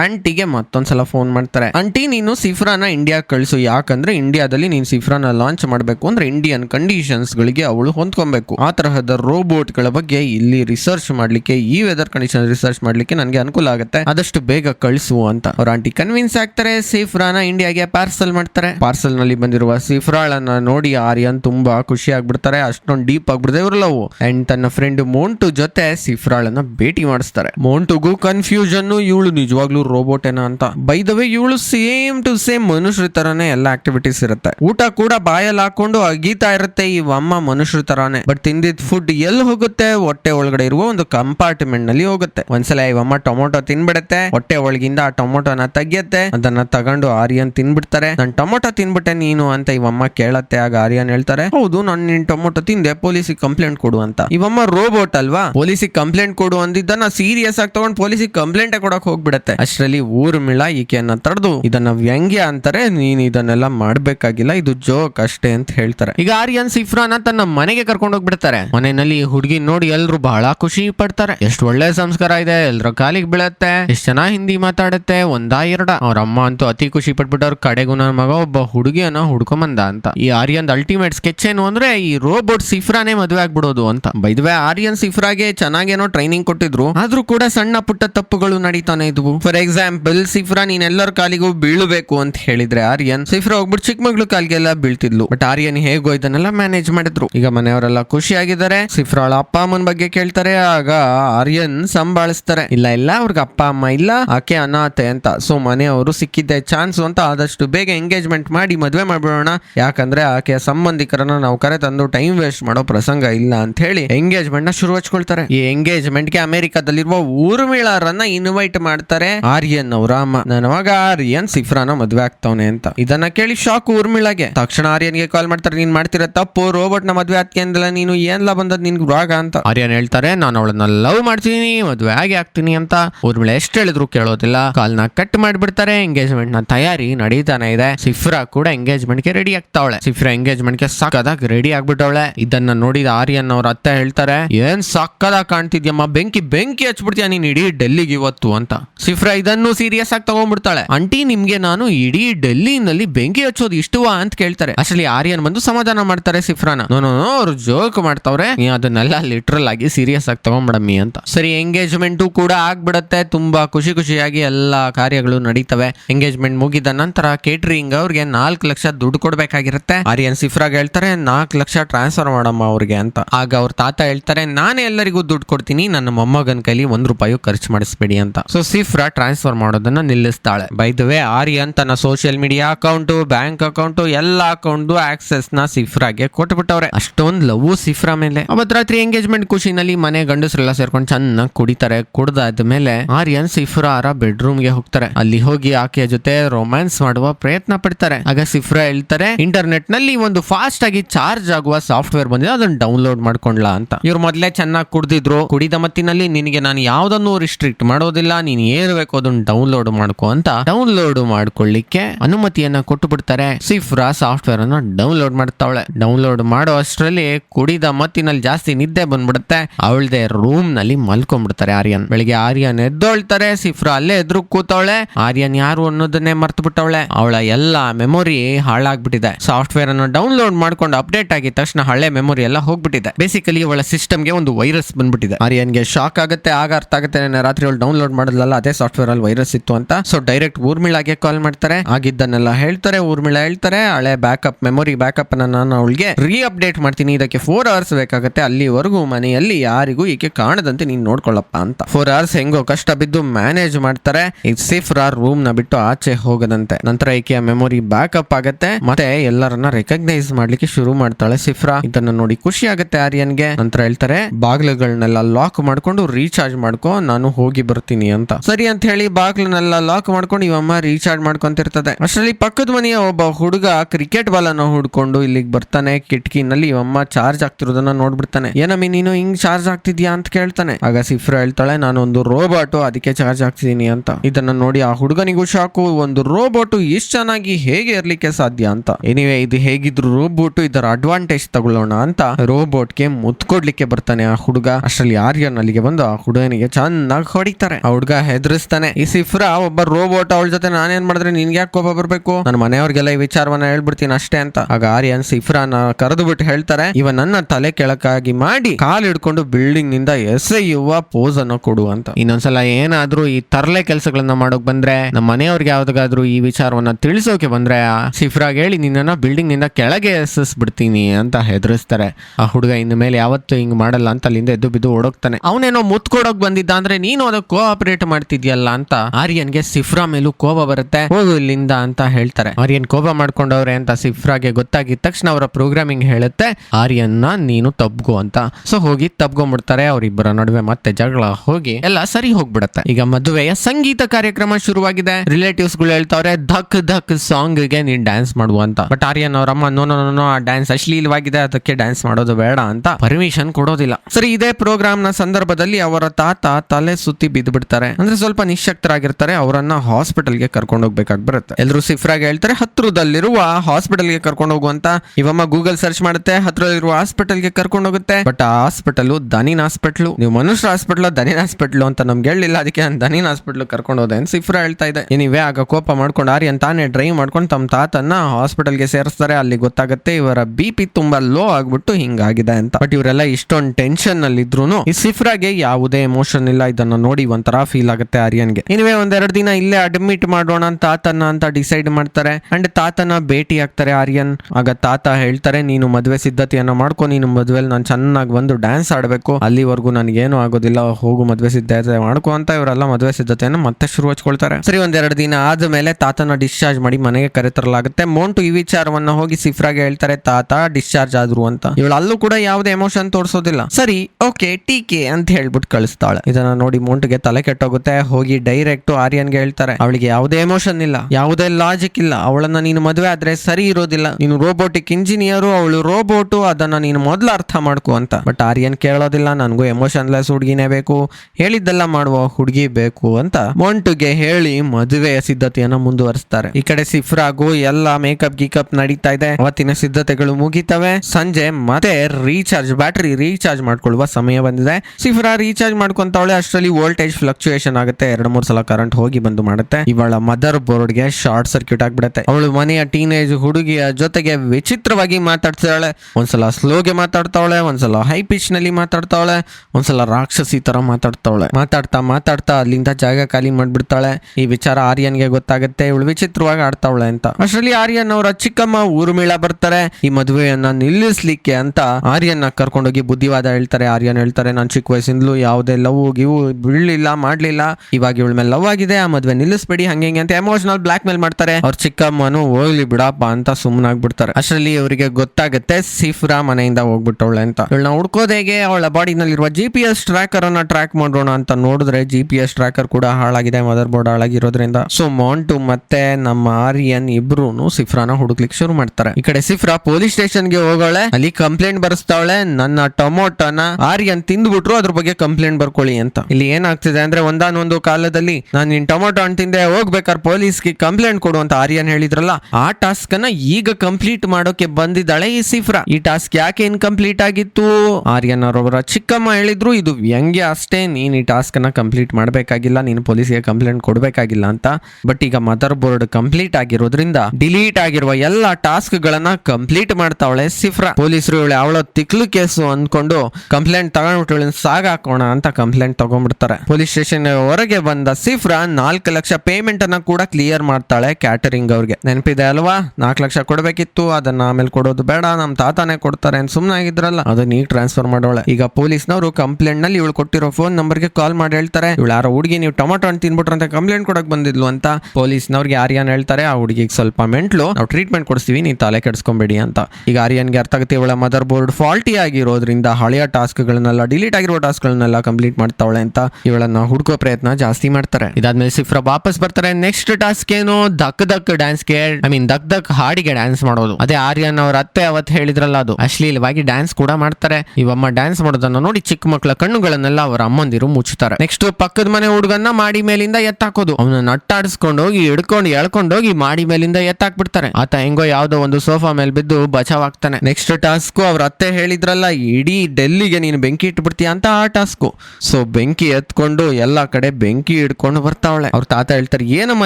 ಆಂಟಿಗೆ ಮತ್ತೊಂದ್ಸಲ ಫೋನ್ ಮಾಡ್ತಾರೆ. ಆಂಟಿ, ನೀನು ಸಿಫ್ರಾನ ಇಂಡಿಯಾ ಕಳಿಸು. ಯಾಕಂದ್ರೆ ಇಂಡಿಯಾದಲ್ಲಿ ನೀನು ಸಿಫ್ರಾನ ಲಾಂಚ್ ಮಾಡಬೇಕು ಅಂದ್ರೆ ಇಂಡಿಯನ್ ಕಂಡೀಷನ್ಸ್ ಗಳಿಗೆ ಅವಳು ಹೊಂದ್ಕೊಬೇಕು. ಆ ತರಹದ ರೋಬೋಟ್ಗಳ ಬಗ್ಗೆ ಇಲ್ಲಿ ರಿಸರ್ಚ್ ಮಾಡ್ಲಿಕ್ಕೆ, ಈ ವೆದರ್ ಕಂಡೀಷನ್ ರಿಸರ್ಚ್ ಮಾಡ್ಲಿಕ್ಕೆ ನನಗೆ ಅನುಕೂಲ ಆಗುತ್ತೆ. ಆದಷ್ಟು ಬೇಗ ಕಳಿಸು ಅಂತ. ಅವ್ರ ಆಂಟಿ ಕನ್ವಿನ್ಸ್ ಆಗ್ತಾರೆ ಸಿಫ್ರಾನ ಇಂಡಿಯಾಗೆ ಪಾರ್ಸಲ್ ಮಾಡ್ತಾರೆ. ಪಾರ್ಸಲ್ನಲ್ಲಿ ಬಂದಿರುವ ಸಿಫ್ರಾಳನ್ನ ನೋಡಿ ಆರ್ಯನ್ ತುಂಬಾ ಖುಷಿ ಆಗ್ಬಿಡ್ತಾರೆ. ಅಷ್ಟೊಂದು ಡೀಪ್ ಆಗ್ಬಿಡ್ದೆ ಇವ್ರ ಲವ್ ಅಂಡ್ ತನ್ನ ಫ್ರೆಂಡ್ ಮೋಂಟು ಜೊತೆ ಸಿಫ್ರಾಳನ್ನ ಭೇಟಿ ಮಾಡಿಸ್ತಾರೆ. ಮೋಂಟುಗೂ ಕನ್ಫ್ಯೂಷನ್ ಇವಳು ನಿಜವಾಗ್ಲೂ ರೋಬೋಟ್ ಏನ ಅಂತ? ಬೈ ದ ವೇ ಇವಳು ಸೇಮ್ ಟು ಸೇಮ್ ಮನುಷ್ಯರ ತರಾನೇ ಎಲ್ಲ ಆಕ್ಟಿವಿಟೀಸ್ ಇರುತ್ತೆ. ಊಟ ಕೂಡ ಬಾಯಲ್ಲಿ ಹಾಕೊಂಡು ಅಗೀತಾ ಇರುತ್ತೆ, ಈ ಅಮ್ಮ ಮನುಷ್ಯರ ತರಾನೇ. ಬಟ್ ತಿಂದಿದ್ ಫುಡ್ ಎಲ್ಲಿ ಹೋಗುತ್ತೆ? ಹೊಟ್ಟೆ ಒಳಗಡೆ ಇರುವ ಒಂದು ಕಂಪಾರ್ಟ್ಮೆಂಟ್ನಲ್ಲಿ ಹೋಗುತ್ತೆ. ಒಂದ್ಸಲ ಇವಮ್ಮ ಟೊಮೊಟೊ ತಿನ್ಬಿಡುತ್ತೆ, ಹೊಟ್ಟೆ ಒಳಗಿಂದ ಆ ಟೊಮೊಟೊನ ತೆಗಿಯತ್ತೆ, ಅದನ್ನ ತಗೊಂಡು ಆರ್ಯನ್ ತಿನ್ಬಿಡ್ತಾರೆ. ನನ್ ಟೊಮೊಟೊ ತಿನ್ಬಿಟ್ಟೆ ನೀನು ಅಂತ ಇವಮ್ಮ ಕೇಳತ್ತೆ, ಆಗ ಆರ್ಯನ್ ಹೇಳ್ತಾರೆ, ಹೌದು, ನಾನು ನಿನ್ ಟೊಮೊಟೊ ತಿಂದೆ, ಪೊಲೀಸಿಗೆ ಕಂಪ್ಲೇಂಟ್ ಕೊಡು ಅಂತ. ಇವಮ್ಮ ರೋಬೋಟ್ ಅಲ್ವಾ? ಪೊಲೀಸಿಗೆ ಕಂಪ್ಲೇಂಟ್ ಕೊಡು ಅಂದಿದ್ದನ್ನ ಸೀರಿಯಸ್ ಆಗಿ ತಗೊಂಡು ಪೊಲೀಸಿಗೆ ಕಂಪ್ಲೇಂಟ್ ಕೊಡಕ್ ಹೋಗ್ಬಿಡತ್ತೆ. ಅಷ್ಟರಲ್ಲಿ ಊರ್ಮಿಳ ಈಕೆಯನ್ನ ತಡೆದು, ಇದನ್ನ ವ್ಯಂಗ್ಯ ಅಂತಾರೆ, ನೀನ್ ಇದನ್ನೆಲ್ಲ ಮಾಡ್ಬೇಕಾಗಿಲ್ಲ. ಇದು ಜೋಕ್ ಅಷ್ಟೇ ಅಂತ ಹೇಳ್ತಾರೆ. ಈಗ ಆರ್ಯನ್ ಸಿಫ್ರಾನ ತನ್ನ ಮನೆಗೆ ಕರ್ಕೊಂಡು ಹೋಗ್ಬಿಡ್ತಾರೆ. ಮನೆಯಲ್ಲಿ ಹುಡುಗಿ ನೋಡಿ ಎಲ್ರು ಬಹಳ ಖುಷಿ ಪಡ್ತಾರೆ. ಎಷ್ಟು ಒಳ್ಳೆ ಸಂಸ್ಕಾರ ಇದೆ, ಎಲ್ರ ಕಾಲಿಗೆ ಬೀಳತ್ತೆ, ಎಷ್ಟ್ ಚೆನ್ನಾಗಿ ಹಿಂದಿ ಮಾತಾಡುತ್ತೆ, ಒಂದಾ ಎರಡ. ಅವ್ರ ಅಮ್ಮ ಅಂತೂ ಅತಿ ಖುಷಿ ಪಟ್ಬಿಟ್ಟು ಅವ್ರ ಕಡೆಗೂ ನನ್ನ ಮಗ ಒಬ್ಬ ಹುಡುಗಿಯನ್ನ ಹುಡ್ಕೊಂಬಂದ ಅಂತ. ಈ ಆರ್ಯನ್ ಅಲ್ಟಿಮೇಟ್ ಸ್ಕೆಚ್ ಏನು ಅಂದ್ರೆ, ಈ ರೋಬೋಟ್ ಸಿಫ್ರಾನೇ ಮದುವೆ ಆಗ್ಬಿಡೋದು ಅಂತ. ಬೈದ್ವೆ ಆರ್ಯನ್ ಸಿಫ್ರಾಗೆ ಚೆನ್ನಾಗೇನೋ ಟ್ರೈನಿಂಗ್ ಕೊಟ್ಟಿದ್ರು. ಆದ್ರೂ ಕೂಡ ಸಣ್ಣ ಪುಟ್ಟ ತಪ್ಪುಗಳು ನಡೀತಾನೆ ಇದ್ವು. ಫಾರ್ ಎಕ್ಸಾಂಪಲ್ ಸಿಫ್ರಾ ನೀನ್ ಎಲ್ಲರ ಕಾಲಿಗೂ ಬೀಳಬೇಕು ಅಂತ ಹೇಳಿದ್ರೆ ಆರ್ಯನ್, ಸಿಫ್ರಾ ಹೋಗ್ಬಿಟ್ಟು ಚಿಕ್ಕ ಮಗಳು ಕಾಲಿಗೆಲ್ಲ ಬೀಳ್ತಿದ್ಲು. ಬಟ್ ಆರ್ಯನ್ ಹೇಗೋ ಇದನ್ನೆಲ್ಲ ಮ್ಯಾನೇಜ್ ಮಾಡಿದ್ರು. ಈಗ ಮನೆಯವರೆಲ್ಲ ಖುಷಿಯಾಗಿದ್ದಾರೆ. ಸಿಫ್ರಾಳ ಅಪ್ಪ ಅಮ್ಮನ ಬಗ್ಗೆ ಕೇಳ್ತಾರೆ, ಆಗ ಆರ್ಯನ್ ಸಂಭಾಳಿಸ್ತಾರೆ. ಇಲ್ಲ ಇಲ್ಲ, ಅವ್ರಿಗೆ ಅಪ್ಪ, ಅಮ್ಮ ಇಲ್ಲ, ಆಕೆ ಅನಾಥೆ ಅಂತ. ಸೊ ಮನೆಯವರು ಸಿಕ್ಕಿದ್ದೆ ಚಾನ್ಸ್ ಅಂತ ಆದಷ್ಟು ಬೇಗ ಎಂಗೇಜ್ಮೆಂಟ್ ಮಾಡಿ ಮದುವೆ ಮಾಡ್ಬಿಡೋಣ. ಯಾಕಂದ್ರೆ ಆಕೆಯ ಸಂಬಂಧಿಕರನ್ನ ನಾವು ಕರೆ ತಂದು ಟೈಮ್ ವೇಸ್ಟ್ ಮಾಡೋ ಪ್ರಸಂಗ ಇಲ್ಲ ಅಂತ ಹೇಳಿ ಎಂಗೇಜ್ಮೆಂಟ್ನ ಶುರು ಹಚ್ಕೊಳ್ತಾರೆ ಈ ಎಂಗೇಜ್ಮೆಂಟ್ಗೆ ಅಮೆರಿಕದಲ್ಲಿರುವ ಊರ್ಮಿಳಾರನ್ನ ಇನ್ವೈಟ್ ಮಾಡ್ತಾರೆ ಆರ್ಯನ್ ಅವರ ಅಮ್ಮ. ನನ್ನ ಮಗ ಆರ್ಯನ್ ಸಿಫ್ರಾನ ಮದ್ವೆ ಆಗ್ತಾವನೆ ಅಂತ. ಇದನ್ನ ಕೇಳಿ ಶಾಕ್ ಊರ್ಮಿಳಗೆ ತಕ್ಷಣ ಆರ್ಯನ್ಗೆ ಕಾಲ್ ಮಾಡ್ತಾರೆ, ನೀನ್ ಮಾಡ್ತಿರೋ ತಪ್ಪು ರೋಬೋಟ್ನ ಮದ್ವೆ ಆಗ್ತಿ ಅಂದಲ್ಲ ನೀನು ಏನ್ಲ ಬಂದದ್ ನಿನ್ ರಾಗ? ಅಂತ. ಆರ್ಯನ್ ಹೇಳ್ತಾರೆ, ನಾನು ಅವಳನ್ನ ಲವ್ ಮಾಡ್ತೀನಿ, ಮದ್ವೆ ಆಗಿ ಆಗ್ತೀನಿ ಅಂತ. ಮೇಲೆ ಎಷ್ಟು ಹೇಳಿದ್ರು ಕೇಳೋದಿಲ್ಲ. ಕಾಲ್ನ ಕಟ್ ಮಾಡ್ಬಿಡ್ತಾರೆ ಎಂಗೇಜ್ಮೆಂಟ್ನ ತಯಾರಿ ನಡೀತಾನೆ ಇದೆ. ಸಿಫ್ರಾ ಕೂಡ ಎಂಗೇಜ್ಮೆಂಟ್ಗೆ ರೆಡಿ ಆಗ್ತಾವಳೆ. ಸಿಫ್ರಾ ಎಂಗೇಜ್ಮೆಂಟ್ಗೆ ಸಕ್ಕದಾಗಿ ರೆಡಿ ಆಗ್ಬಿಟ್ಟವಳೆ. ಇದನ್ನ ನೋಡಿದ ಆರ್ಯನ್ ಅವ್ರ ಅತ್ತೆ ಹೇಳ್ತಾರೆ, ಏನ್ ಸಕ್ಕದಾಗ ಕಾಣ್ತಿದ್ಯಮ್ಮ? ಬೆಂಕಿ ಬೆಂಕಿ ಹಚ್ಬಿಡ್ತೀಯ ನೀನ್ ಇಡೀ ಡೆಲ್ಲಿಗೆ ಇವತ್ತು? ಅಂತ. ಸಿಫ್ರಾ ಇದನ್ನು ಸೀರಿಯಸ್ ಆಗಿ ತಗೊಂಡ್ಬಿಡ್ತಾಳೆ. ಅಂಟಿ ನಿಮ್ಗೆ ನಾನು ಇಡೀ ಡೆಲ್ಲಿನಲ್ಲಿ ಬೆಂಕಿ ಹಚ್ಚೋದು ಇಷ್ಟವಾ? ಅಂತ ಕೇಳ್ತಾರೆ. ಅಸಲಿ ಆರ್ಯನ್ ಬಂದು ಸಮಾಧಾನ ಮಾಡ್ತಾರೆ ಸಿಫ್ರಾನ. ನೋ ಅವ್ರು ಜೋಕ್ ಮಾಡ್ತಾವ್ರೆ. ನೀ ಅದನ್ನೆಲ್ಲ ಲಿಟ್ರಲ್ ಆಗಿ ಸೀರಿಯಸ್ ಆಗಿ ತಗೊಂಡ್ಬಿಡಮ್ಮಿ ಅಂತ. ಸರಿ ಎಂಗೇಜ್ಮೆಂಟ್ ಕೂಡ ಆಗ್ಬಿಡತ್ತೆ. ತುಂಬಾ ಖುಷಿ ಖುಷಿಯಾಗಿ ಎಲ್ಲಾ ಕಾರ್ಯಗಳು ನಡೀತವೆ. ಎಂಗೇಜ್ಮೆಂಟ್ ಮುಗಿದ ನಂತರ ಕೇಟರಿಂಗ್ ಅವ್ರಿಗೆ ನಾಲ್ಕು ಲಕ್ಷ ದುಡ್ಡು ಕೊಡ್ಬೇಕಾಗಿರುತ್ತೆ. ಆರ್ಯನ್ ಸಿಫ್ರಾಗ್ ಹೇಳ್ತಾರೆ, ನಾಲ್ಕು ಲಕ್ಷ ಟ್ರಾನ್ಸ್ಫರ್ ಮಾಡಮ್ಮ ಅವ್ರಿಗೆ ಅಂತ. ಆಗ ಅವ್ರ ತಾತ ಹೇಳ್ತಾರೆ, ನಾನೇ ಎಲ್ಲರಿಗೂ ದುಡ್ಡು ಕೊಡ್ತೀನಿ. ನನ್ನ ಮೊಮ್ಮಗನ ಕೈಲಿ ಒಂದ್ ರೂಪಾಯಿ ಖರ್ಚು ಮಾಡಿಸ್ಬೇಡಿ ಅಂತ. ಸೊ ಸಿಫ್ರಾ ಟ್ರಾನ್ಸ್ಫರ್ ಮಾಡೋದನ್ನ ನಿಲ್ಲಿಸ್ತಾಳೆ. ಬೈ ದ ವೇ ಆರ್ಯನ್ ತನ್ನ social media account bank account ಎಲ್ಲ ಹಾಕೊಂಡು ಆಕ್ಸೆಸ್ನ ಸಿಫ್ರಾಗೆ ಕೊಟ್ಬಿಟ್ಟವ್ರೆ. ಅಷ್ಟೊಂದ್ ಲವ್ ಸಿಫ್ರಾ ಮೇಲೆ. ಅವತ್ ರಾತ್ರಿ ಎಂಗೇಜ್ಮೆಂಟ್ ಖುಷಿನಲ್ಲಿ ಮನೆ ಗಂಡಸರೆಲ್ಲ ಸೇರ್ಕೊಂಡು ಚೆನ್ನಾಗಿ ಕುಡಿತಾರೆ. ಕುಡ್ದಾದ್ಮೇಲೆ ಆರ್ಯನ್ ಸಿಫ್ರಾರ ಬೆಡ್ರೂಮ್ಗೆ ಹೋಗ್ತಾರೆ. ಅಲ್ಲಿ ಹೋಗಿ ಆಕೆಯ ಜೊತೆ ರೊಮ್ಯಾನ್ಸ್ ಮಾಡುವ ಪ್ರಯತ್ನ ಪಡ್ತಾರೆ. ಆಗ ಸಿಫ್ರಾ ಹೇಳ್ತಾರೆ ಇಂಟರ್ನೆಟ್ನಲ್ಲಿ ಒಂದು ಫಾಸ್ಟ್ ಆಗಿ ಚಾರ್ಜ್ ಆಗುವ ಸಾಫ್ಟ್ವೇರ್ ಬಂದಿದೆ. ಅದನ್ನ ಡೌನ್ಲೋಡ್ ಮಾಡ್ಕೊಂಡ್ಲಾ ಅಂತ. ಇವ್ರು ಮೊದಲೇ ಚೆನ್ನಾಗಿ ಕುಡ್ದಿದ್ರು. ಕುಡಿದ ಮತ್ತಿನಲ್ಲಿ ನಿನಗೆ ನಾನು ಯಾವ್ದನ್ನು ರಿಸ್ಟ್ರಿಕ್ಟ್ ಮಾಡೋದಿಲ್ಲ. ನೀನ್ ಏನ್ ಬೇಕು ಅದನ್ನ ಡೌನ್ಲೋಡ್ ಮಾಡ್ಕೊ ಅಂತ ಡೌನ್ಲೋಡ್ ಮಾಡ್ಕೊಳ್ಳಿಕ್ಕೆ ಅನುಮತಿಯನ್ನ ಕೊಟ್ಟು ಬಿಡ್ತಾರೆ ಸಿಫ್ರಾ ಸಾಫ್ಟ್ವೇರ್ ಅನ್ನು ಡೌನ್ಲೋಡ್ ಮಾಡ್ತಾವಳೆ. ಡೌನ್ಲೋಡ್ ಮಾಡೋ ಅಷ್ಟರಲ್ಲಿ ಕುಡಿದ ಮತ್ತಿನಲ್ಲಿ ಜಾಸ್ತಿ ನಿದ್ದೆ ಬಂದ್ಬಿಡುತ್ತೆ. ಅವಳದೆ ರೂಮ್ನಲ್ಲಿ ಮಲ್ಕೊಂಡ್ಬಿಡ್ತಾರೆ ಆರ್ಯನ್. ಬೆಳಿಗ್ಗೆ ಆರ್ಯನ್ ಎದ್ದೋಳ್ತಾರೆ ಸಿಫ್ರಾ ಅಲ್ಲೇ ಎದ್ರು ಕೂತವಳೆ. ಆರ್ಯನ್ ಯಾರು ಅನ್ನೋದನ್ನೇ ಮರ್ತು ಬಿಟ್ಟವಳೆ ಅವಳ ಎಲ್ಲಾ ಮೆಮೊರಿ ಹಾಳಾಗ್ಬಿಟ್ಟಿದೆ. ಸಾಫ್ಟ್ವೇರ್ ಅನ್ನು ಡೌನ್ಲೋಡ್ ಮಾಡ್ಕೊಂಡು ಅಪ್ಡೇಟ್ ಆಗಿದ ತಕ್ಷಣ ಹಳೆ ಮೆಮೊರಿ ಎಲ್ಲ ಹೋಗ್ಬಿಟ್ಟಿದೆ. ಬೇಸಿಕಲಿ ಅವಳ ಸಿಸ್ಟಮ್ಗೆ ಒಂದು ವೈರಸ್ ಬಂದ್ಬಿಟ್ಟಿದೆ. ಆರ್ಯನ್ಗೆ ಶಾಕ್ ಆಗುತ್ತೆ, ಆಗ ಅರ್ಥ ಆಗುತ್ತೆ ರಾತ್ರಿ ಅವಳು ಡೌನ್ಲೋಡ್ ಮಾಡಿದ್ಲಲ್ಲ, ಅದೇ ಸಾಫ್ಟ್ವೇರ್ ಅಲ್ಲಿ ವೈರಸ್ ಇತ್ತು ಅಂತ. ಸೊ ಡೈರೆಕ್ಟ್ ಊರ್ಮಿಳಾಗೆ ಕಾಲ್ ಮಾಡ್ತಾರೆ. ಆಗಿದ್ದನ್ನೆಲ್ಲ ಹೇಳ್ತಾರೆ, ಊರ್ಮಿಳ ಹೇಳ್ತಾರೆ. ಹಳೆ ಬ್ಯಾಕಪ್ ಮೆಮೊರಿ ಬ್ಯಾಕಪ್ ನಾನು ಅವಳಿಗೆ ರೀ ಅಪ್ಡೇಟ್ ಮಾಡ್ತೀನಿ. ಇದಕ್ಕೆ ಫೋರ್ ಅವರ್ಸ್ ಬೇಕಾಗುತ್ತೆ. ಅಲ್ಲಿವರೆಗೂ ಮನೆಯಲ್ಲಿ ಯಾರಿಗೂ ಈಕೆ ಕಾಣದಂತೆ ನೀನ್ ನೋಡ್ಕೊಳ್ಳಪ್ಪ ಅಂತ. ಫೋರ್ ಅವರ್ಸ್ ಹೆಂಗೋ ಕಷ್ಟ ಬಿದ್ದು ಮ್ಯಾನೇಜ್ ಮಾಡ್ತಾರೆ. ಸಿಫ್ರಾ ರೂಮ್ನ ಬಿಟ್ಟು ಆಚೆ ಹೋಗದಂತೆ. ನಂತರ ಈಕೆಯ ಮೆಮೊರಿ ಬ್ಯಾಕಪ್ ಆಗುತ್ತೆ. ಮತ್ತೆ ಎಲ್ಲರನ್ನ ರೆಕಗ್ನೈಸ್ ಮಾಡ್ಲಿಕ್ಕೆ ಶುರು ಮಾಡ್ತಾಳೆ ಸಿಫ್ರಾ ಇದನ್ನ ನೋಡಿ ಖುಷಿ ಆಗುತ್ತೆ ಆರ್ಯನ್ಗೆ. ನಂತರ ಹೇಳ್ತಾರೆ ಬಾಗಿಲುಗಳನ್ನೆಲ್ಲ ಲಾಕ್ ಮಾಡ್ಕೊಂಡು ರೀಚಾರ್ಜ್ ಮಾಡ್ಕೊ. ನಾನು ಹೋಗಿ ಬರ್ತೀನಿ ಅಂತ. ಸರಿ ಅಂತ ಹೇಳಿ ಬಾಗ್ಲನ್ನೆಲ್ಲ ಲಾಕ್ ಮಾಡ್ಕೊಂಡು ಇವಮ್ಮ ರೀಚಾರ್ಜ್ ಮಾಡ್ಕೊಂತಿರ್ತದೆ. ಅಷ್ಟರಲ್ಲಿ ಪಕ್ಕದ ಮನೆಯ ಒಬ್ಬ ಹುಡುಗ ಕ್ರಿಕೆಟ್ ಬಾಲ್ ಅನ್ನು ಹುಡ್ಕೊಂಡು ಇಲ್ಲಿಗೆ ಬರ್ತಾನೆ. ಕಿಟಕಿನಲ್ಲಿ ಇವಮ್ಮ ಚಾರ್ಜ್ ಆಗ್ತಿರೋದನ್ನ ನೋಡ್ಬಿಡ್ತಾನೆ. ಏನಮ್ಮಿ ನೀನು ಹಿಂಗ್ ಚಾರ್ಜ್ ಆಗ್ತಿದ್ಯಾ ಅಂತ ಕೇಳ್ತಾನೆ. ಆಗ ಸಿಫ್ರಾ ಹೇಳ್ತಾಳೆ ನಾನು ಒಂದು ರೋಬೋಟು ಅದಕ್ಕೆ ಚಾರ್ಜ್ ಆಗ್ತಿದ್ದೀನಿ ಅಂತ. ಇದನ್ನ ನೋಡಿ ಆ ಹುಡುಗನಿಗೂ ಶಾಕು ಒಂದು ರೋಬೋಟು ಇಷ್ಟು ಚೆನ್ನಾಗಿ ಹೇಗೆ ಇರ್ಲಿಕ್ಕೆ ಸಾಧ್ಯ? ಅಂತ. ಎನಿವೆ ಇದು ಹೇಗಿದ್ರು ರೋಬೋಟ್ ಇದರ ಅಡ್ವಾಂಟೇಜ್ ತಗೊಳ್ಳೋಣ ಅಂತ ರೋಬೋಟ್ಗೆ ಮುತ್ಕೊಡ್ಲಿಕ್ಕೆ ಬರ್ತಾನೆ ಆ ಹುಡುಗ. ಅಷ್ಟರಲ್ಲಿ ಆರ್ಯನ್ ಅಲ್ಲಿಗೆ ಬಂದು ಆ ಹುಡುಗನಿಗೆ ಚೆನ್ನಾಗಿ ಹೊಡಿತಾರೆ. ಆ ಹುಡುಗ ಹೆದರಿಸ್ತಾನೆ. ಈ ಸಿಫ್ರಾ ಒಬ್ಬ ರೋಬೋಟ್ ಅವಳ ಜೊತೆ ನಾನೇನ್ ಮಾಡಿದ್ರೆ ನಿನ್ಗೆ ಯಾಕೆ ಕೋಪ ಬರ್ಬೇಕು? ನನ್ನ ಮನೆಯವ್ರಿಗೆಲ್ಲ ಈ ವಿಚಾರವನ್ನ ಹೇಳ್ಬಿಡ್ತೀನಿ ಅಷ್ಟೇ ಅಂತ. ಆಗ ಆರ್ಯನ್ ಸಿಫ್ರಾನ ಕರೆದು ಬಿಟ್ಟು ಹೇಳ್ತಾರೆ, ಇವ ನನ್ನ ತಲೆ ಕೆಳಕಾಗಿ ಮಾಡಿ ಕಾಲ್ ಹಿಡ್ಕೊಂಡು ಬಿಲ್ಡಿಂಗ್ನಿಂದ ಎಸೆಯುವ ಪೋಸ್ ಅನ್ನು ಕೊಡು ಅಂತ. ಇನ್ನೊಂದ್ಸಲ ಏನಾದ್ರೂ ಈ ತರಲೆ ಕೆಲಸಗಳನ್ನ ಮಾಡೋಕ್ ಬಂದ್ರೆ ನಮ್ಮ ಮನೆಯವ್ರಿಗೆ ಯಾವ್ದಾದ್ರು ಈ ವಿಚಾರವನ್ನ ತಿಳಿಸೋಕೆ ಬಂದ್ರೆ, ಸಿಫ್ರಾಗ್ ಹೇಳಿ, ನಿನ್ನನ್ನ ಬಿಲ್ಡಿಂಗ್ನಿಂದ ಕೆಳಗೆ ಎಸೆಸ್ಬಿಡ್ತೀನಿ ಅಂತ ಹೆದರಿಸ್ತಾರೆ. ಆ ಹುಡುಗ ಇನ್ ಮೇಲೆ ಯಾವತ್ತು ಹಿಂಗ್ ಮಾಡಲ್ಲ ಅಂತ ಅಲ್ಲಿಂದ ಎದ್ದು ಬಿದ್ದು ಓಡೋಗ್ತಾನೆ. ಅವನೇನೋ ಮುತ್ ಕೊಡೋಕ್ ಬಂದಿದ್ದ ಅಂದ್ರೆ, ನೀನು ಅದಕ್ಕೆ ಕೋಆಪರೇಟ್ ಮಾಡ್ತಿದ್ಯಲ್ಲ ಅಂತ ಆರ್ಯನ್ಗೆ ಸಿಫ್ರಾ ಮೇಲೂ ಕೋಪ ಬರುತ್ತೆ. ಹೋಗು ಇಲ್ಲಿಂದ ಅಂತ ಹೇಳ್ತಾರೆ. ಆರ್ಯನ್ ಕೋಪ ಮಾಡ್ಕೊಂಡವ್ರೆ ಅಂತ ಸಿಫ್ರಾಗೆ ಗೊತ್ತಾಗಿದ ತಕ್ಷಣ ಅವರ ಪ್ರೋಗ್ರಾಮಿಂಗ್ ಹೇಳುತ್ತೆ, ಆರ್ಯನ್ನ ನೀನು ತಬ್ಗು ಅಂತ. ಸೊ ಹೋಗಿ ತಬ್ಕೊಂಡ್ಬಿಡ್ತಾರೆ ಅವರಿಬ್ಬರ ನಡುವೆ ಮತ್ತೆ ಜಗಳ ಹೋಗಿ ಎಲ್ಲ ಸರಿ ಹೋಗ್ಬಿಡತ್ತೆ. ಈಗ ಮದುವೆಯ ಸಂಗೀತ ಕಾರ್ಯಕ್ರಮ ಶುರುವಾಗಿದೆ. ರಿಲೇಟಿವ್ಸ್ಗಳು ಹೇಳ್ತಾವ್ರೆ, ಧಕ್ ಧಕ್ ಸಾಂಗ್ಗೆ ನೀನ್ ಡ್ಯಾನ್ಸ್ ಮಾಡುವ ಅಂತ. ಬಟ್ ಆರ್ಯನ್ ಅವರಮ್ಮ, ನೋ ನೋ ನೋ ಆ ಡ್ಯಾನ್ಸ್ ಅಶ್ಲೀಲವಾಗಿದೆ, ಅದಕ್ಕೆ ಡ್ಯಾನ್ಸ್ ಮಾಡೋದು ಬೇಡ ಅಂತ ಪರ್ಮಿಷನ್ ಕೊಡೋದಿಲ್ಲ. ಸರಿ, ಇದೇ ಪ್ರೋಗ್ರಾಮ್ನ ಸಂದರ್ಭದಲ್ಲಿ ಅವರ ತಾತ ತಲೆ ಸುತ್ತಿ ಬಿದ್ದು ಬಿಡ್ತಾರೆ ಅಂದ್ರೆ ಸ್ವಲ್ಪ ನಿಶಕ್ತರಾಗಿರ್ತಾರೆ ಅವರನ್ನ ಹಾಸ್ಪಿಟಲ್ಗೆ ಕರ್ಕೊಂಡು ಹೋಗ್ಬೇಕಾಗಿ ಬರುತ್ತೆ. ಎಲ್ರು ಸಿಫ್ರಾಗ್ ಹೇಳ್ತಾರೆ ಹತ್ರದಲ್ಲಿರುವ ಹಾಸ್ಪಿಟಲ್ಗೆ ಕರ್ಕೊಂಡು ಹೋಗುವಂತ ಇವಮ್ಮ ಗೂಗಲ್ ಸರ್ಚ್ ಮಾಡುತ್ತೆ. ಹತ್ರದಲ್ಲಿರುವ ಹಾಸ್ಪಿಟಲ್ಗೆ ಕರ್ಕೊಂಡು ಹೋಗುತ್ತೆ. ಬಟ್ ಆ ಹಾಸ್ಪಿಟಲ್ ದನಿನ್ ಹಾಸ್ಪಿಟ್ಲು. ನೀವು ಮನುಷ್ಯ ಹಾಸ್ಪಿಟ್ಲ್ ದನಿನ್ ಹಾಸ್ಪಿಟ್ಲು ಅಂತ ನಮ್ಗೆ ಹೇಳಿಲ್ಲ. ಅದಕ್ಕೆ ನಾನು ದನಿನ್ ಹಾಸ್ಪಿಟ್ಲ್ ಕರ್ಕೊಂಡು ಹೋದೆ ಅಂತ ಸಿಫ್ರಾ ಹೇಳ್ತಾ ಇದೆ ನೀವೇ ಆಗ ಕೋಪ ಮಾಡ್ಕೊಂಡು ಆರ್ಯ ತಾನೇ ಡ್ರೈವ್ ಮಾಡ್ಕೊಂಡು ತಮ್ಮ ತಾತನ್ನ ಹಾಸ್ಪಿಟಲ್ಗೆ ಸೇರಿಸ್ತಾರೆ. ಅಲ್ಲಿ ಗೊತ್ತಾಗುತ್ತೆ ಇವರ ಬಿ ಪಿ ತುಂಬಾ ಲೋ ಆಗ್ಬಿಟ್ಟು ಹಿಂಗಾಗಿದೆ ಅಂತ. ಬಟ್ ಇವರೆಲ್ಲ ಇಷ್ಟೊಂದು ಟೆನ್ಷನ್ ಅಲ್ಲಿ ಇದ್ರು ಈ ಸಿಫ್ರಾಗೆ ಯಾವುದೇ ಎಮೋಷನ್ ಇಲ್ಲ. ಇದನ್ನ ನೋಡಿ ಒಂಥರ ಫೀಲ್ ಆಗುತ್ತೆ ಆರ್ಯನ್ಗೆ. ಇನ್ವೇ ಒಂದೆರಡು ದಿನ ಇಲ್ಲೇ ಅಡ್ಮಿಟ್ ಮಾಡೋಣ ಅಂತ ತಾತನ್ನ ಅಂತ ಡಿಸೈಡ್ ಮಾಡ್ತಾರೆ. ಅಂಡ್ ತಾತನ ಭೇಟಿ ಆಗ್ತಾರೆ ಆರ್ಯನ್. ಆಗ ತಾತ ಹೇಳ್ತಾರೆ, ನೀನು ಮದುವೆ ಸಿದ್ಧತೆಯನ್ನ ಮಾಡ್ಕೊ, ನೀನು ಮದುವೆಲಿ ನಾನು ಚೆನ್ನಾಗಿ ಬಂದು ಡ್ಯಾನ್ಸ್ ಆಡಬೇಕು. ಅಲ್ಲಿವರೆಗೂ ನನಗೇನು ಆಗೋದಿಲ್ಲ, ಹೋಗು ಮದುವೆ ಸಿದ್ಧತೆ ಮಾಡ್ಕೊ ಅಂತ ಇವರೆಲ್ಲ ಮದುವೆ ಸಿದ್ಧತೆಯನ್ನು ಮತ್ತೆ ಶುರು ಹಚ್ಕೊಳ್ತಾರೆ ಸರಿ, ಒಂದೆರಡು ದಿನ ಆದ್ಮೇಲೆ ತಾತನ ಡಿಸ್ಚಾರ್ಜ್ ಮಾಡಿ ಮನೆಗೆ ಕರೆತರಲಾಗುತ್ತೆ. ಮೋಂಟು ಈ ವಿಚಾರವನ್ನ ಹೋಗಿ ಸಿಫ್ರಾಗೆ ಹೇಳ್ತಾರೆ, ತಾತ ಡಿಸ್ಚಾರ್ಜ್ ಆದ್ರು ಅಂತ. ಇವಳು ಅಲ್ಲೂ ಕೂಡ ಯಾವುದೇ ಎಮೋಷನ್ ತೋರಿಸೋದಿಲ್ಲ. ಸರಿ ಓಕೆ ಟೀಕೆ ಅಂತ ಹೇಳ್ಬಿಟ್ಟು ಕಳಿಸ್ತಾಳೆ. ಇದನ್ನ ನೋಡಿ ಮೋಂಟ್ಗೆ ತಲೆ ಕೆಟ್ಟೋಗುತ್ತೆ. ಹೋಗಿ ಡೈರೆಕ್ಟ್ ಆರ್ಯನ್ಗೆ ಹೇಳ್ತಾರೆ, ಅವಳಿಗೆ ಯಾವುದೇ ಎಮೋಷನ್ ಇಲ್ಲ, ಯಾವುದೇ ಲಾಜಿಕ್ ಇಲ್ಲ, ಅವಳನ್ನ ನೀನು ಮದುವೆ ಆದ್ರೆ ಸರಿ ಇರೋದಿಲ್ಲ. ನೀನು ರೋಬೋಟಿಕ್ ಇಂಜಿನಿಯರು ಅವಳು ರೋಬೋಟು ಅದನ್ನ ನೀನು ಮೊದಲು ಅರ್ಥ ಮಾಡ್ಕೊ ಅಂತ. ಬಟ್ ಆರ್ಯನ್ ಕೇಳೋದಿಲ್ಲ, ನನಗೂ ಎಮೋಷನ್ಲೆಸ್ ಹುಡುಗಿನೇ ಬೇಕು. ಹೇಳಿದ್ದೆಲ್ಲ ಮಾಡುವ ಹುಡುಗಿ ಬೇಕು ಅಂತ ಮೊಂಟುಗೆ ಹೇಳಿ ಮದುವೆಯ ಸಿದ್ಧತೆಯನ್ನ ಮುಂದುವರಿಸ್ತಾರೆ. ಈ ಕಡೆ ಸಿಫ್ರಾಗು ಎಲ್ಲ ಮೇಕಪ್ ಗೀಕಪ್ ನಡೀತಾ ಇದೆ. ಅವತ್ತಿನ ಸಿದ್ಧತೆಗಳು ಮುಗಿತವೆ. ಸಂಜೆ ಮತ್ತೆ ರೀಚಾರ್ಜ್ ಬ್ಯಾಟರಿ ರೀಚಾರ್ಜ್ ಮಾಡ್ಕೊಳ್ಳುವ ಸಮಯ ಬಂದಿದೆ. ಸಿಫ್ರಾ ರೀಚಾರ್ಜ್ ಮಾಡ್ಕೊಂತವಳೆ, ಅಷ್ಟರಲ್ಲಿ ವೋಲ್ಟೇಜ್ ಫ್ಲಕ್ಚುಯೇಷನ್ ಆಗುತ್ತೆ. ಎರಡ್ ಮೂರ್ ಸಲ ಕರೆಂಟ್ ಹೋಗಿ ಬಂದು ಮಾಡುತ್ತೆ. ಇವಳ ಮದರ್ ಬೋರ್ಡ್ಗೆ ಶಾರ್ಟ್ ಸರ್ಕ್ಯೂಟ್ ಆಗ್ಬಿಡುತ್ತೆ. ಅವಳು ಮನೆಯ ಟೀನೇಜ್ ಹುಡುಗಿಯ ಜೊತೆಗೆ ವಿಚಿತ್ರವಾಗಿ ಮಾತಾಡ್ತಾಳೆ ಒಂದ್ಸಲ ಸ್ಲೋಗೆ ಮಾತಾಡ್ತಾವಳೆ, ಒಂದ್ಸಲ ಹೈ ಪಿಚ್ನಲ್ಲಿ ಮಾತಾಡ್ತಾವಳೆ, ಒಂದ್ಸಲ ರಾಕ್ಷಸಿ ತರ ಮಾತಾಡ್ತಾವಳೆ. ಮಾತಾಡ್ತಾ ಮಾತಾಡ್ತಾ ಅಲ್ಲಿಂದ ಜಾಗ ಖಾಲಿ ಮಾಡ್ಬಿಡ್ತಾಳೆ. ಈ ವಿಚಾರ ಆರ್ಯನ್ಗೆ ಗೊತ್ತಾಗುತ್ತೆ, ಇವಳು ವಿಚಿತ್ರವಾಗಿ ಆಡ್ತಾವಳೆ ಅಂತ. ಅಷ್ಟರಲ್ಲಿ ಆರ್ಯನ್ ಅವರ ಚಿಕ್ಕಮ್ಮ ಊರ್ಮಿಳ ಬರ್ತಾರೆ. ಈ ಮದುವೆಯನ್ನ ನಿಲ್ಲಿಸ್ಲಿಕ್ಕೆ ಅಂತ ಆರ್ಯನ್ನ ಕರ್ಕೊಂಡೋಗಿ ಬುದ್ಧಿವಾದ ಹೇಳ್ತಾರೆ. ಆರ್ಯನ್ ಹೇಳ್ತಾರೆ, ನಾನು ಚಿಕ್ಕ ವಯಸ್ಸಿಂದಲೂ ಯಾವುದೇ ಲವ್, ಗಿವು, ಬೀಳಲಿಲ್ಲ, ಮಾಡ್ಲಿಲ್ಲ. ಇವಾಗ ಇವಳ ಮೇಲೆ ಲವ್ ಆಗಿದೆ. ಆ ಮದುವೆ ನಿಲ್ಲಿಸ್ಬೇಡಿ, ಹಂಗೆ ಹಿಂಗೆ ಅಂತ ಎಮೋಷನಲ್ ಬ್ಲಾಕ್ ಮೇಲ್ ಮಾಡ್ತಾರೆ. ಅವ್ರ ಚಿಕ್ಕಮ್ಮನು ಹೋಗ್ಲಿ ಬಿಡಪ್ಪ ಅಂತ ಸುಮ್ಮನಾಗ್ಬಿಡ್ತಾರೆ ಅಷ್ಟರಲ್ಲಿ ಇವರಿಗೆ ಗೊತ್ತಾಗುತ್ತೆ ಸಿಫ್ರಾ ಮನೆಯಿಂದ ಹೋಗ್ಬಿಟ್ಟವಳೆ ಅಂತ. ಇವಳನ್ನ ಹುಡ್ಕೋದೇಗೆ ಅವಳ ಬಾಡಿನಲ್ಲಿರುವ ಜಿ ಪಿ ಎಸ್ ಟ್ರ್ಯಾಕರ್ ಅನ್ನ ಟ್ರ್ಯಾಕ್ ಮಾಡೋಣ ಅಂತ ನೋಡಿದ್ರೆ ಜಿ ಪಿ ಎಸ್ ಟ್ರ್ಯಾಕರ್ ಕೂಡ ಹಾಳಾಗಿದೆ ಮದರ್ ಬೋರ್ಡ್ ಹಾಳಾಗಿರೋದ್ರಿಂದ. ಸೊ ಮಾಂಟು ಮತ್ತೆ ನಮ್ಮ ಆರ್ಯನ್ ಇಬ್ರು ಸಿಫ್ರಾನ ಹುಡುಕ್ಲಿಕ್ಕೆ ಶುರು ಮಾಡ್ತಾರೆ. ಈ ಕಡೆ ಸಿಫ್ರಾ ಪೊಲೀಸ್ ಸ್ಟೇಷನ್ಗೆ ಹೋಗೋಳೆ ಅಲ್ಲಿ ಕಂಪ್ಲೇಂಟ್ ಬರ್ಸ್ತಾವಳೆ. ನನ್ನ ಟೊಮೊಟೊನ ಆರ್ಯನ್ ತಿಂದ್ಬಿಟ್ರು ಅದ್ರ ಬಗ್ಗೆ ಕಂಪ್ಲೇಂಟ್ ಬರ್ಕೊಳ್ಳಿ ಅಂತ. ಇಲ್ಲಿ ಏನಾಗ್ತಿದೆ ಅಂದ್ರೆ ಒಂದಾನೊಂದು ಕಾಲದಲ್ಲಿ ನಾನು ನಿನ್ ಟೊಮೊಟೊ ಹಣ್ಣು ತಿಂದೆ ಹೋಗ್ಬೇಕಾದ್ರೆ ಪೊಲೀಸ್ಗೆ ಕಂಪ್ಲೇಂಟ್ ಕೊಡು ಅಂತ ಆರ್ಯನ್ ಹೇಳಿದ್ರಲ್ಲ. ಆ ಟಾಸ್ಕ್ ಅನ್ನ ಈಗ ಕಂಪ್ಲೀಟ್ ಮಾಡೋಕೆ ಬಂದಿದ್ದಾಳೆ ಈ ಸಿಫ್ರಾ. ಈ ಟಾಸ್ಕ್ ಯಾಕೆ ಇನ್ಕಂಪ್ಲೀಟ್ ಆಗಿತ್ತು? ಆರ್ಯನ್ ಅವರವರ ಚಿಕ್ಕಮ್ಮ ಹೇಳಿದ್ರು, ಇದು ವ್ಯಂಗ್ಯ ಅಷ್ಟೇ, ನೀನ್ ಈ ಟಾಸ್ಕ್ ಅನ್ನ ಕಂಪ್ಲೀಟ್ ಮಾಡಬೇಕಾಗಿಲ್ಲ, ನೀನು ಪೊಲೀಸ್ಗೆ ಕಂಪ್ಲೇಂಟ್ ಕೊಡಬೇಕಾಗಿಲ್ಲ ಅಂತ. ಬಟ್ ಈಗ ಮದರ್ ಬೋರ್ಡ್ ಕಂಪ್ಲೀಟ್ ಆಗಿರೋದ್ರಿಂದ ಡಿಲೀಟ್ ಆಗಿರುವ ಎಲ್ಲ ಟಾಸ್ಕ್ ಗಳನ್ನ ಕಂಪ್ಲೀಟ್ ಮಾಡ್ತಾವಳೆ ಸಿಫ್ರಾ. ಪೊಲೀಸರು ಇವಳು ಅವಳ ತಿಕ್ಲು ಕೇಸು ಅಂದ್ಕೊಂಡು ಕಂಪ್ಲೇಂಟ್ ತಗೊಂಡ್ಬಿಟ್ಟು ಸಾಗ ಹಾಕೋಣ ಅಂತ ಕಂಪ್ಲೇಂಟ್ ತಗೊಂಡ್ಬಿಡ್ತಾರೆ. ಪೊಲೀಸ್ ಸ್ಟೇಷನ್ ಹೊರಗೆ ಬಂದ ಸಿಫ್ರಾ ನಾಲ್ಕು ಲಕ್ಷ ಪೇಮೆಂಟ್ ಅನ್ನ ಕೂಡ ಕ್ಲಿಯರ್ ಮಾಡ್ತಾಳೆ ಕ್ಯಾಟರಿಂಗ್ ಅವ್ರಿಗೆ. ನೆನಪಿದೆ ಅಲ್ವಾ? ನಾಲ್ಕು ಲಕ್ಷ ಕೊಡಬೇಕಿತ್ತು, ಅದನ್ನ ಆಮೇಲೆ ಕೊಡೋದು ಬೇಡ, ನಮ್ ತಾತಾನೇ ಕೊಡ್ತಾರೆ ಅಂತ ಸುಮ್ಮನೆ ಆಗಿದ್ರಲ್ಲ. ಅದನ್ನ ಈಗ ಟ್ರಾನ್ಸ್ಫರ್ ಮಾಡೋಳೆ. ಈಗ ಪೊಲೀಸ್ನವರು ಕಂಪ್ಲೇಂಟ್ನಲ್ಲಿ ಇವಳು ಕೊಟ್ಟಿರೋ ಫೋನ್ ನಂಬರ್ಗೆ ಕಾಲ್ ಮಾಡಿ ಹೇಳ್ತಾರೆ. ಇವಳು ಯಾರೋ ಹುಡುಗಿ, ನೀವು ಟೊಮೊಟೊ ಹಣ್ಣು ತಿನ್ಬಿಟ್ರಂತ ಕಂಪ್ಲೇಂಟ್ ಕೊಡಕ್ ಬಂದಿದ್ಲು ಅಂತ ಪೊಲೀಸ್ನವ್ರಿಗೆ ಆರ್ಯನ್ ಹೇಳ್ತಾರೆ. ಆ ಹುಡುಗಿಗೆ ಸ್ವಲ್ಪ ಮೆಂಟ್ಲು, ನಾವು ಟ್ರೀಟ್ಮೆಂಟ್ ಕೊಡಿಸ್ತೀವಿ ನೀವು ತಲೆ ಕೆಡಿಸ್ಕೊಂಬೇಡಿ ಅಂತ. ಈಗ ಆರ್ಯನ್ಗೆ ಅರ್ಥ ಆಗುತ್ತೆ, ಇವಳ ಮದರ್ ಬೋರ್ಡ್ ಫಾಲ್ಟಿ ಆಗಿರೋದ್ರಿಂದ ಹಳೆಯ ಟಾಸ್ಕ್ ಗಳನ್ನೆಲ್ಲ ಡಿಲೀಟ್ ಆಗಿರೋ ಟಾಸ್ಕ್ ಗಳನ್ನೆಲ್ಲ ಕಂಪ್ಲೀಟ್ ಮಾಡ್ತಾವಳೆ ಅಂತ ಇವಳನ್ನ ಹುಡುಕೋ ಪ್ರಯತ್ನ ಜಾಸ್ತಿ ಮಾಡ್ತಾರೆ. ಇದಾದ್ಮೇಲೆ ಸಿಫ್ರಾ ವಾಪಸ್ ಬರ್ತಾರೆ. ನೆಕ್ಸ್ಟ್ ಟಾಸ್ಕ್ ಏನು? ದಕ್ ದಕ್ ಕೇಳ್ ಐ ಮೀನ್ ದಕ್ ಹಾಡಿಗೆ ಡ್ಯಾನ್ಸ್ ಮಾಡೋದು. ಅದೇ ಆರ್ಯನ್ ಅವ್ರ ಅತ್ತೆ ಅವತ್ತು ಹೇಳಿದ್ರಲ್ಲ ಅದು. ಅಶ್ಲೀಲವಾಗಿ ಡ್ಯಾನ್ಸ್ ಕೂಡ ಮಾಡ್ತಾರೆ. ಇವಮ್ಮ ಡ್ಯಾನ್ಸ್ ಮಾಡೋದನ್ನ ನೋಡಿ ಚಿಕ್ಕ ಮಕ್ಕಳ ಕಣ್ಣುಗಳನ್ನೆಲ್ಲ ಅವರ ಅಮ್ಮಂದಿರು ಮುಚ್ಚುತ್ತಾರೆ. ನೆಕ್ಸ್ಟ್ ಪಕ್ಕದ ಮನೆ ಹುಡುಗನ್ನ ಮಾಡಿ ಮೇಲಿಂದ ಎತ್ತಾಕೋದು. ಅವನ ನಟ್ಟಾಡಿಸ್ಕೊಂಡು ಹೋಗಿ, ಹಿಡ್ಕೊಂಡು, ಎಳ್ಕೊಂಡು ಹೋಗಿ ಮಾಡಿ ಮೇಲಿಂದ ಎತ್ತಾಕ್ಬಿಡ್ತಾರೆ. ಆತ ಹೆಂಗೋ ಯಾವ್ದೋ ಒಂದು ಸೋಫಾ ಮೇಲೆ ಬಿದ್ದು ಬಚಾವ್ ಆಗ್ತಾನೆ ನೆಕ್ಸ್ಟ್ ಟಾಸ್ಕ್ ಅವ್ರ ಅತ್ತೆ ಹೇಳಿದ್ರಲ್ಲ, ಇಡೀ ಡೆಲ್ಲಿಗೆ ನೀನು ಬೆಂಕಿ ಇಟ್ಬಿಡ್ತೀಯ? ಅಂತ ಆ ಟಾಸ್ಕು ಸೊ ಬೆಂಕಿ ಎತ್ಕೊಂಡು ಎಲ್ಲಾ ಕಡೆ ಬೆಂಕಿ ಇಡ್ಕೊಂಡು ಬರ್ತಾವಳೆ. ಅವ್ರ ತಾತ ಹೇಳ್ತಾರೆ, ಏನಮ್ಮ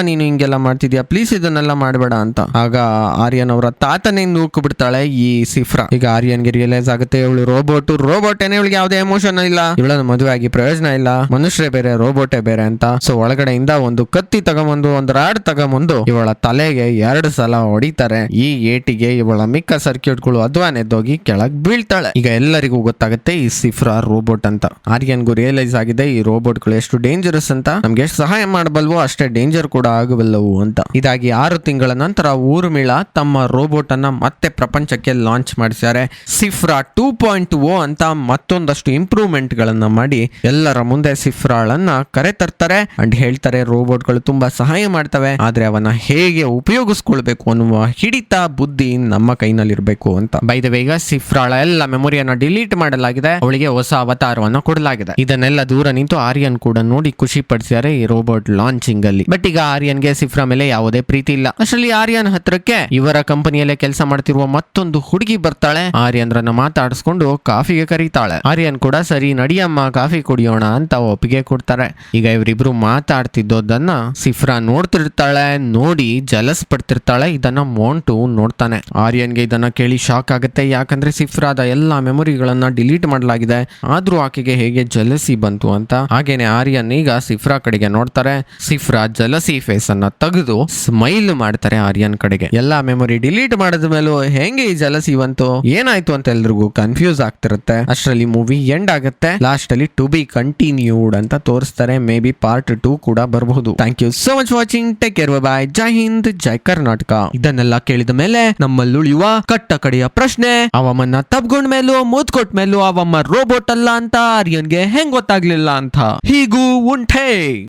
ನೀನು ಹಿಂಗೆಲ್ಲ ಮಾಡ್ತಿದ್ಯಾ? ಪ್ಲೀಸ್ ಇದನ್ನೆಲ್ಲ ಮಾಡಬೇಡ ಅಂತ. ಆಗ ಆರ್ಯನ್ ಅವರ ತಾತನೇ ನೂಕು ಬಿಡ್ತಾಳೆ ಈ ಸಿಫ್ರಾ. ಈಗ ಆರ್ಯನ್ಗೆ ರಿಯಲೈಸ್ ಆಗುತ್ತೆ, ಇವಳು ರೋಬೋಟ್ ರೋಬೋಟ್ ಏನೇ ಇವಳಿಗೆ ಯಾವುದೇ ಎಮೋಷನ್ ಇಲ್ಲ. ಇವಳನ್ನ ಮದುವೆ ಆಗಿ ಪ್ರಯೋಜನ ಇಲ್ಲ. ಮನುಷ್ಯರೇ ಬೇರೆ ರೋಬೋಟೇ ಬೇರೆ ಅಂತ. ಸೊ ಒಳಗಡೆಯಿಂದ ಒಂದು ಕತ್ತಿ ತಗೊಂಬಂದು, ಒಂದು ರಾಡ್ ತಗೊಂಬಂದು ಇವಳ ತಲೆಗೆ ಎರಡು ಸಲ ಹೊಡಿತಾರೆ. ಈ ಏಟಿಗೆ ಇವಳ ಮಿಕ್ಕ ಸರ್ಕ್ಯೂಟ್ಗಳು ಅದ್ವಾನ್ ಎದ್ದೋಗಿ ಕೆಳಗ್ ಬೀಳ್ತಾಳೆ. ಈಗ ಎಲ್ಲರಿಗೂ ಗೊತ್ತಾಗುತ್ತೆ ಈ ಸಿಫ್ರಾ ರೋಬೋಟ್ ಅಂತ. ಆರ್ಯನ್ಗೂ ರಿಯಲೈಸ್ ಆಗಿದೆ, ಈ ರೋಬೋಟ್ಗಳು ಎಷ್ಟು ಡೇಂಜರಸ್ ಅಂತ. ನಮ್ಗೆ ಎಷ್ಟು ಸಹಾಯ ಮಾಡಬಲ್ವೋ ಅಷ್ಟೇ ಡೇಂಜರ್ ಕೂಡ ಆಗಬಲ್ಲವು ಅಂತ. ಇದಾಗಿ ಆರು ತಿಂಗಳ ನಂತರ ಊರ್ಮಿಳಾ ತಮ್ಮ ರೋಬೋಟ್ ಅನ್ನ ಮತ್ತೆ ಪ್ರಪಂಚಕ್ಕೆ ಲಾಂಚ್ ಮಾಡಿದ್ದಾರೆ ಸಿಫ್ರಾ ಟೂ ಪಾಯಿಂಟ್ ಓ ಅಂತ ಮತ್ತೊಂದಷ್ಟು ಇಂಪ್ರೂವ್ಮೆಂಟ್ ಗಳನ್ನ ಮಾಡಿ ಎಲ್ಲರ ಮುಂದೆ ಸಿಫ್ರಾಳನ್ನ ಕರೆ ತರ್ತಾರೆ ಅಂಡ್ ಹೇಳ್ತಾರೆ ರೋಬೋಟ್ಗಳು ತುಂಬಾ ಸಹಾಯ ಮಾಡ್ತವೆ. ಆದ್ರೆ ಅವನ್ನ ಹೇಗೆ ಉಪಯೋಗಿಸ್ಕೊಳ್ಬೇಕು ಅನ್ನುವ ಹಿಡಿತ ಬುದ್ಧಿ ನಮ್ಮ ಕೈನಲ್ಲಿರ್ಬೇಕು ಅಂತ. ಬೈದ ಬೇಗ ಸಿಫ್ರಾಳ ಎಲ್ಲ ಮೆಮೊರಿಯನ್ನ ಡಿಲೀಟ್ ಮಾಡಲಾಗಿದೆ. ಅವಳಿಗೆ ಹೊಸ ಅವತಾರವನ್ನ ಕೊಡಲಾಗಿದೆ. ಇದನ್ನೆಲ್ಲ ದೂರ ನಿಂತು ಆರ್ಯನ್ ಕೂಡ ನೋಡಿ ಖುಷಿ ಪಡಿಸಿದ್ದಾರೆ ಈ ರೋಬೋಟ್ ಲಾಂಚಿಂಗ್ ಅಲ್ಲಿ ಬಟ್ ಈಗ ಆರ್ಯನ್ಗೆ ಸಿಫ್ರಾ ಮೇಲೆ ಯಾವುದೇ ಪ್ರೀತಿ ಇಲ್ಲ. ಅಷ್ಟರಲ್ಲಿ ಆರ್ಯನ್ ಹತ್ರಕ್ಕೆ ಇವರ ಕಂಪನಿಯಲ್ಲೇ ಕೆಲಸ ಮಾಡ್ತಿರುವ ಮತ್ತೊಂದು ಹುಡುಗಿ ಬರ್ತಾಳೆ. ಆರ್ಯನ್ರನ್ನ ಮಾತಾಡಿಸ್ಕೊಂಡು ಕಾಫಿಗೆ ಕರೀತಾಳೆ. ಆರ್ಯನ್ ಕೂಡ ಸರಿ, ನಡಿಯಮ್ಮ, ಕಾಫಿ ಕುಡಿಯೋಣ ಅಂತ ಒಪ್ಪಿಗೆ ಕೊಡ್ತಾರೆ. ಈಗ ಇವರಿಬ್ರು ಮಾತಾಡ್ತಿದ್ದೋದನ್ನ ಸಿಫ್ರಾ ನೋಡ್ತಿರ್ತಾಳೆ, ನೋಡಿ ಜಲಸ್ ಪಡ್ತಿರ್ತಾಳೆ ಇದನ್ನ ಮೋಂಟು ನೋಡ್ತಾನೆ. ಆರ್ಯನ್ಗೆ ಇದನ್ನ ಕೇಳಿ ಶಾಕ್ ಆಗುತ್ತೆ. ಯಾಕಂದ್ರೆ ಸಿಫ್ರಾದ ಎಲ್ಲಾ ಮೆಮೊರಿಗಳನ್ನ ಡಿಲೀಟ್ ಮಾಡಲಾಗಿದೆ. ಆದ್ರೂ ಆಕೆಗೆ ಹೇಗೆ ಜಲಸಿ ಬಂತು ಅಂತ ಹಾಗೇನೆ ಆರ್ಯನ್ ಈಗ ಸಿಫ್ರಾ ಕಡೆಗೆ ನೋಡ್ತಾರೆ. ಸಿಫ್ರಾ ಜಲಸಿ ಫೇಸ್ ಅನ್ನ ತೆಗೆದು ಸ್ಮೈಲ್ ಮಾಡ್ತಾರೆ ಆರ್ಯನ್ ಕಡೆಗೆ. ಎಲ್ಲಾ ಮೆಮೊರಿ ಡಿಲೀಟ್ ಮಾಡಿದ ಮೇಲೂ ಹೆಂಗೆ ಈ ಜಲಸಿ ಬಂತು? ಏನಾಯ್ತು ಅಂತ ಎಲ್ರಿಗೂ ಕನ್ಫ್ಯೂಸ್ ಆಗ್ತಿರುತ್ತೆ. ಅಷ್ಟರಲ್ಲಿ ಮೂವಿ ಎಂಡ್ ಆಗುತ್ತೆ. ಲಾಸ್ಟ್ ಅಲ್ಲಿ ಟು ಬಿ ಕಂಟಿನ್ಯೂಡ್ ಅಂತ ತೋರಿಸ್ತಾರೆ. ಮೇ ಬಿ ಪಾರ್ಟ್ ಟೂ ಕೂಡ ಬರಬಹುದು. Thank you so much watching take care bye ಜೈ ಹಿಂದ್ ಜೈ ಕರ್ನಾಟಕ ಇದನ್ನೆಲ್ಲ ಕೇಳಿದ ಮೇಲೆ ನಮ್ಮಲ್ಲುಳಿಯುವ ಕಟ್ಟ ಕಡೆಯ ಪ್ರಶ್ನೆ, ಅವಮನ್ನ ತಬ್ಕೊಂಡ್ ಮೇಲೂ ಮೂತ್ ಕೊಟ್ಟ ಮೇಲೂ ಅವಮ್ಮ ರೋಬೋಟ್ ಅಲ್ಲ ಅಂತ ಆರ್ಯನ್ಗೆ ಹೆಂಗ್ ಗೊತ್ತಾಗ್ಲಿಲ್ಲ ಅಂತ. ಹೀಗೂ ಉಂಟೇ.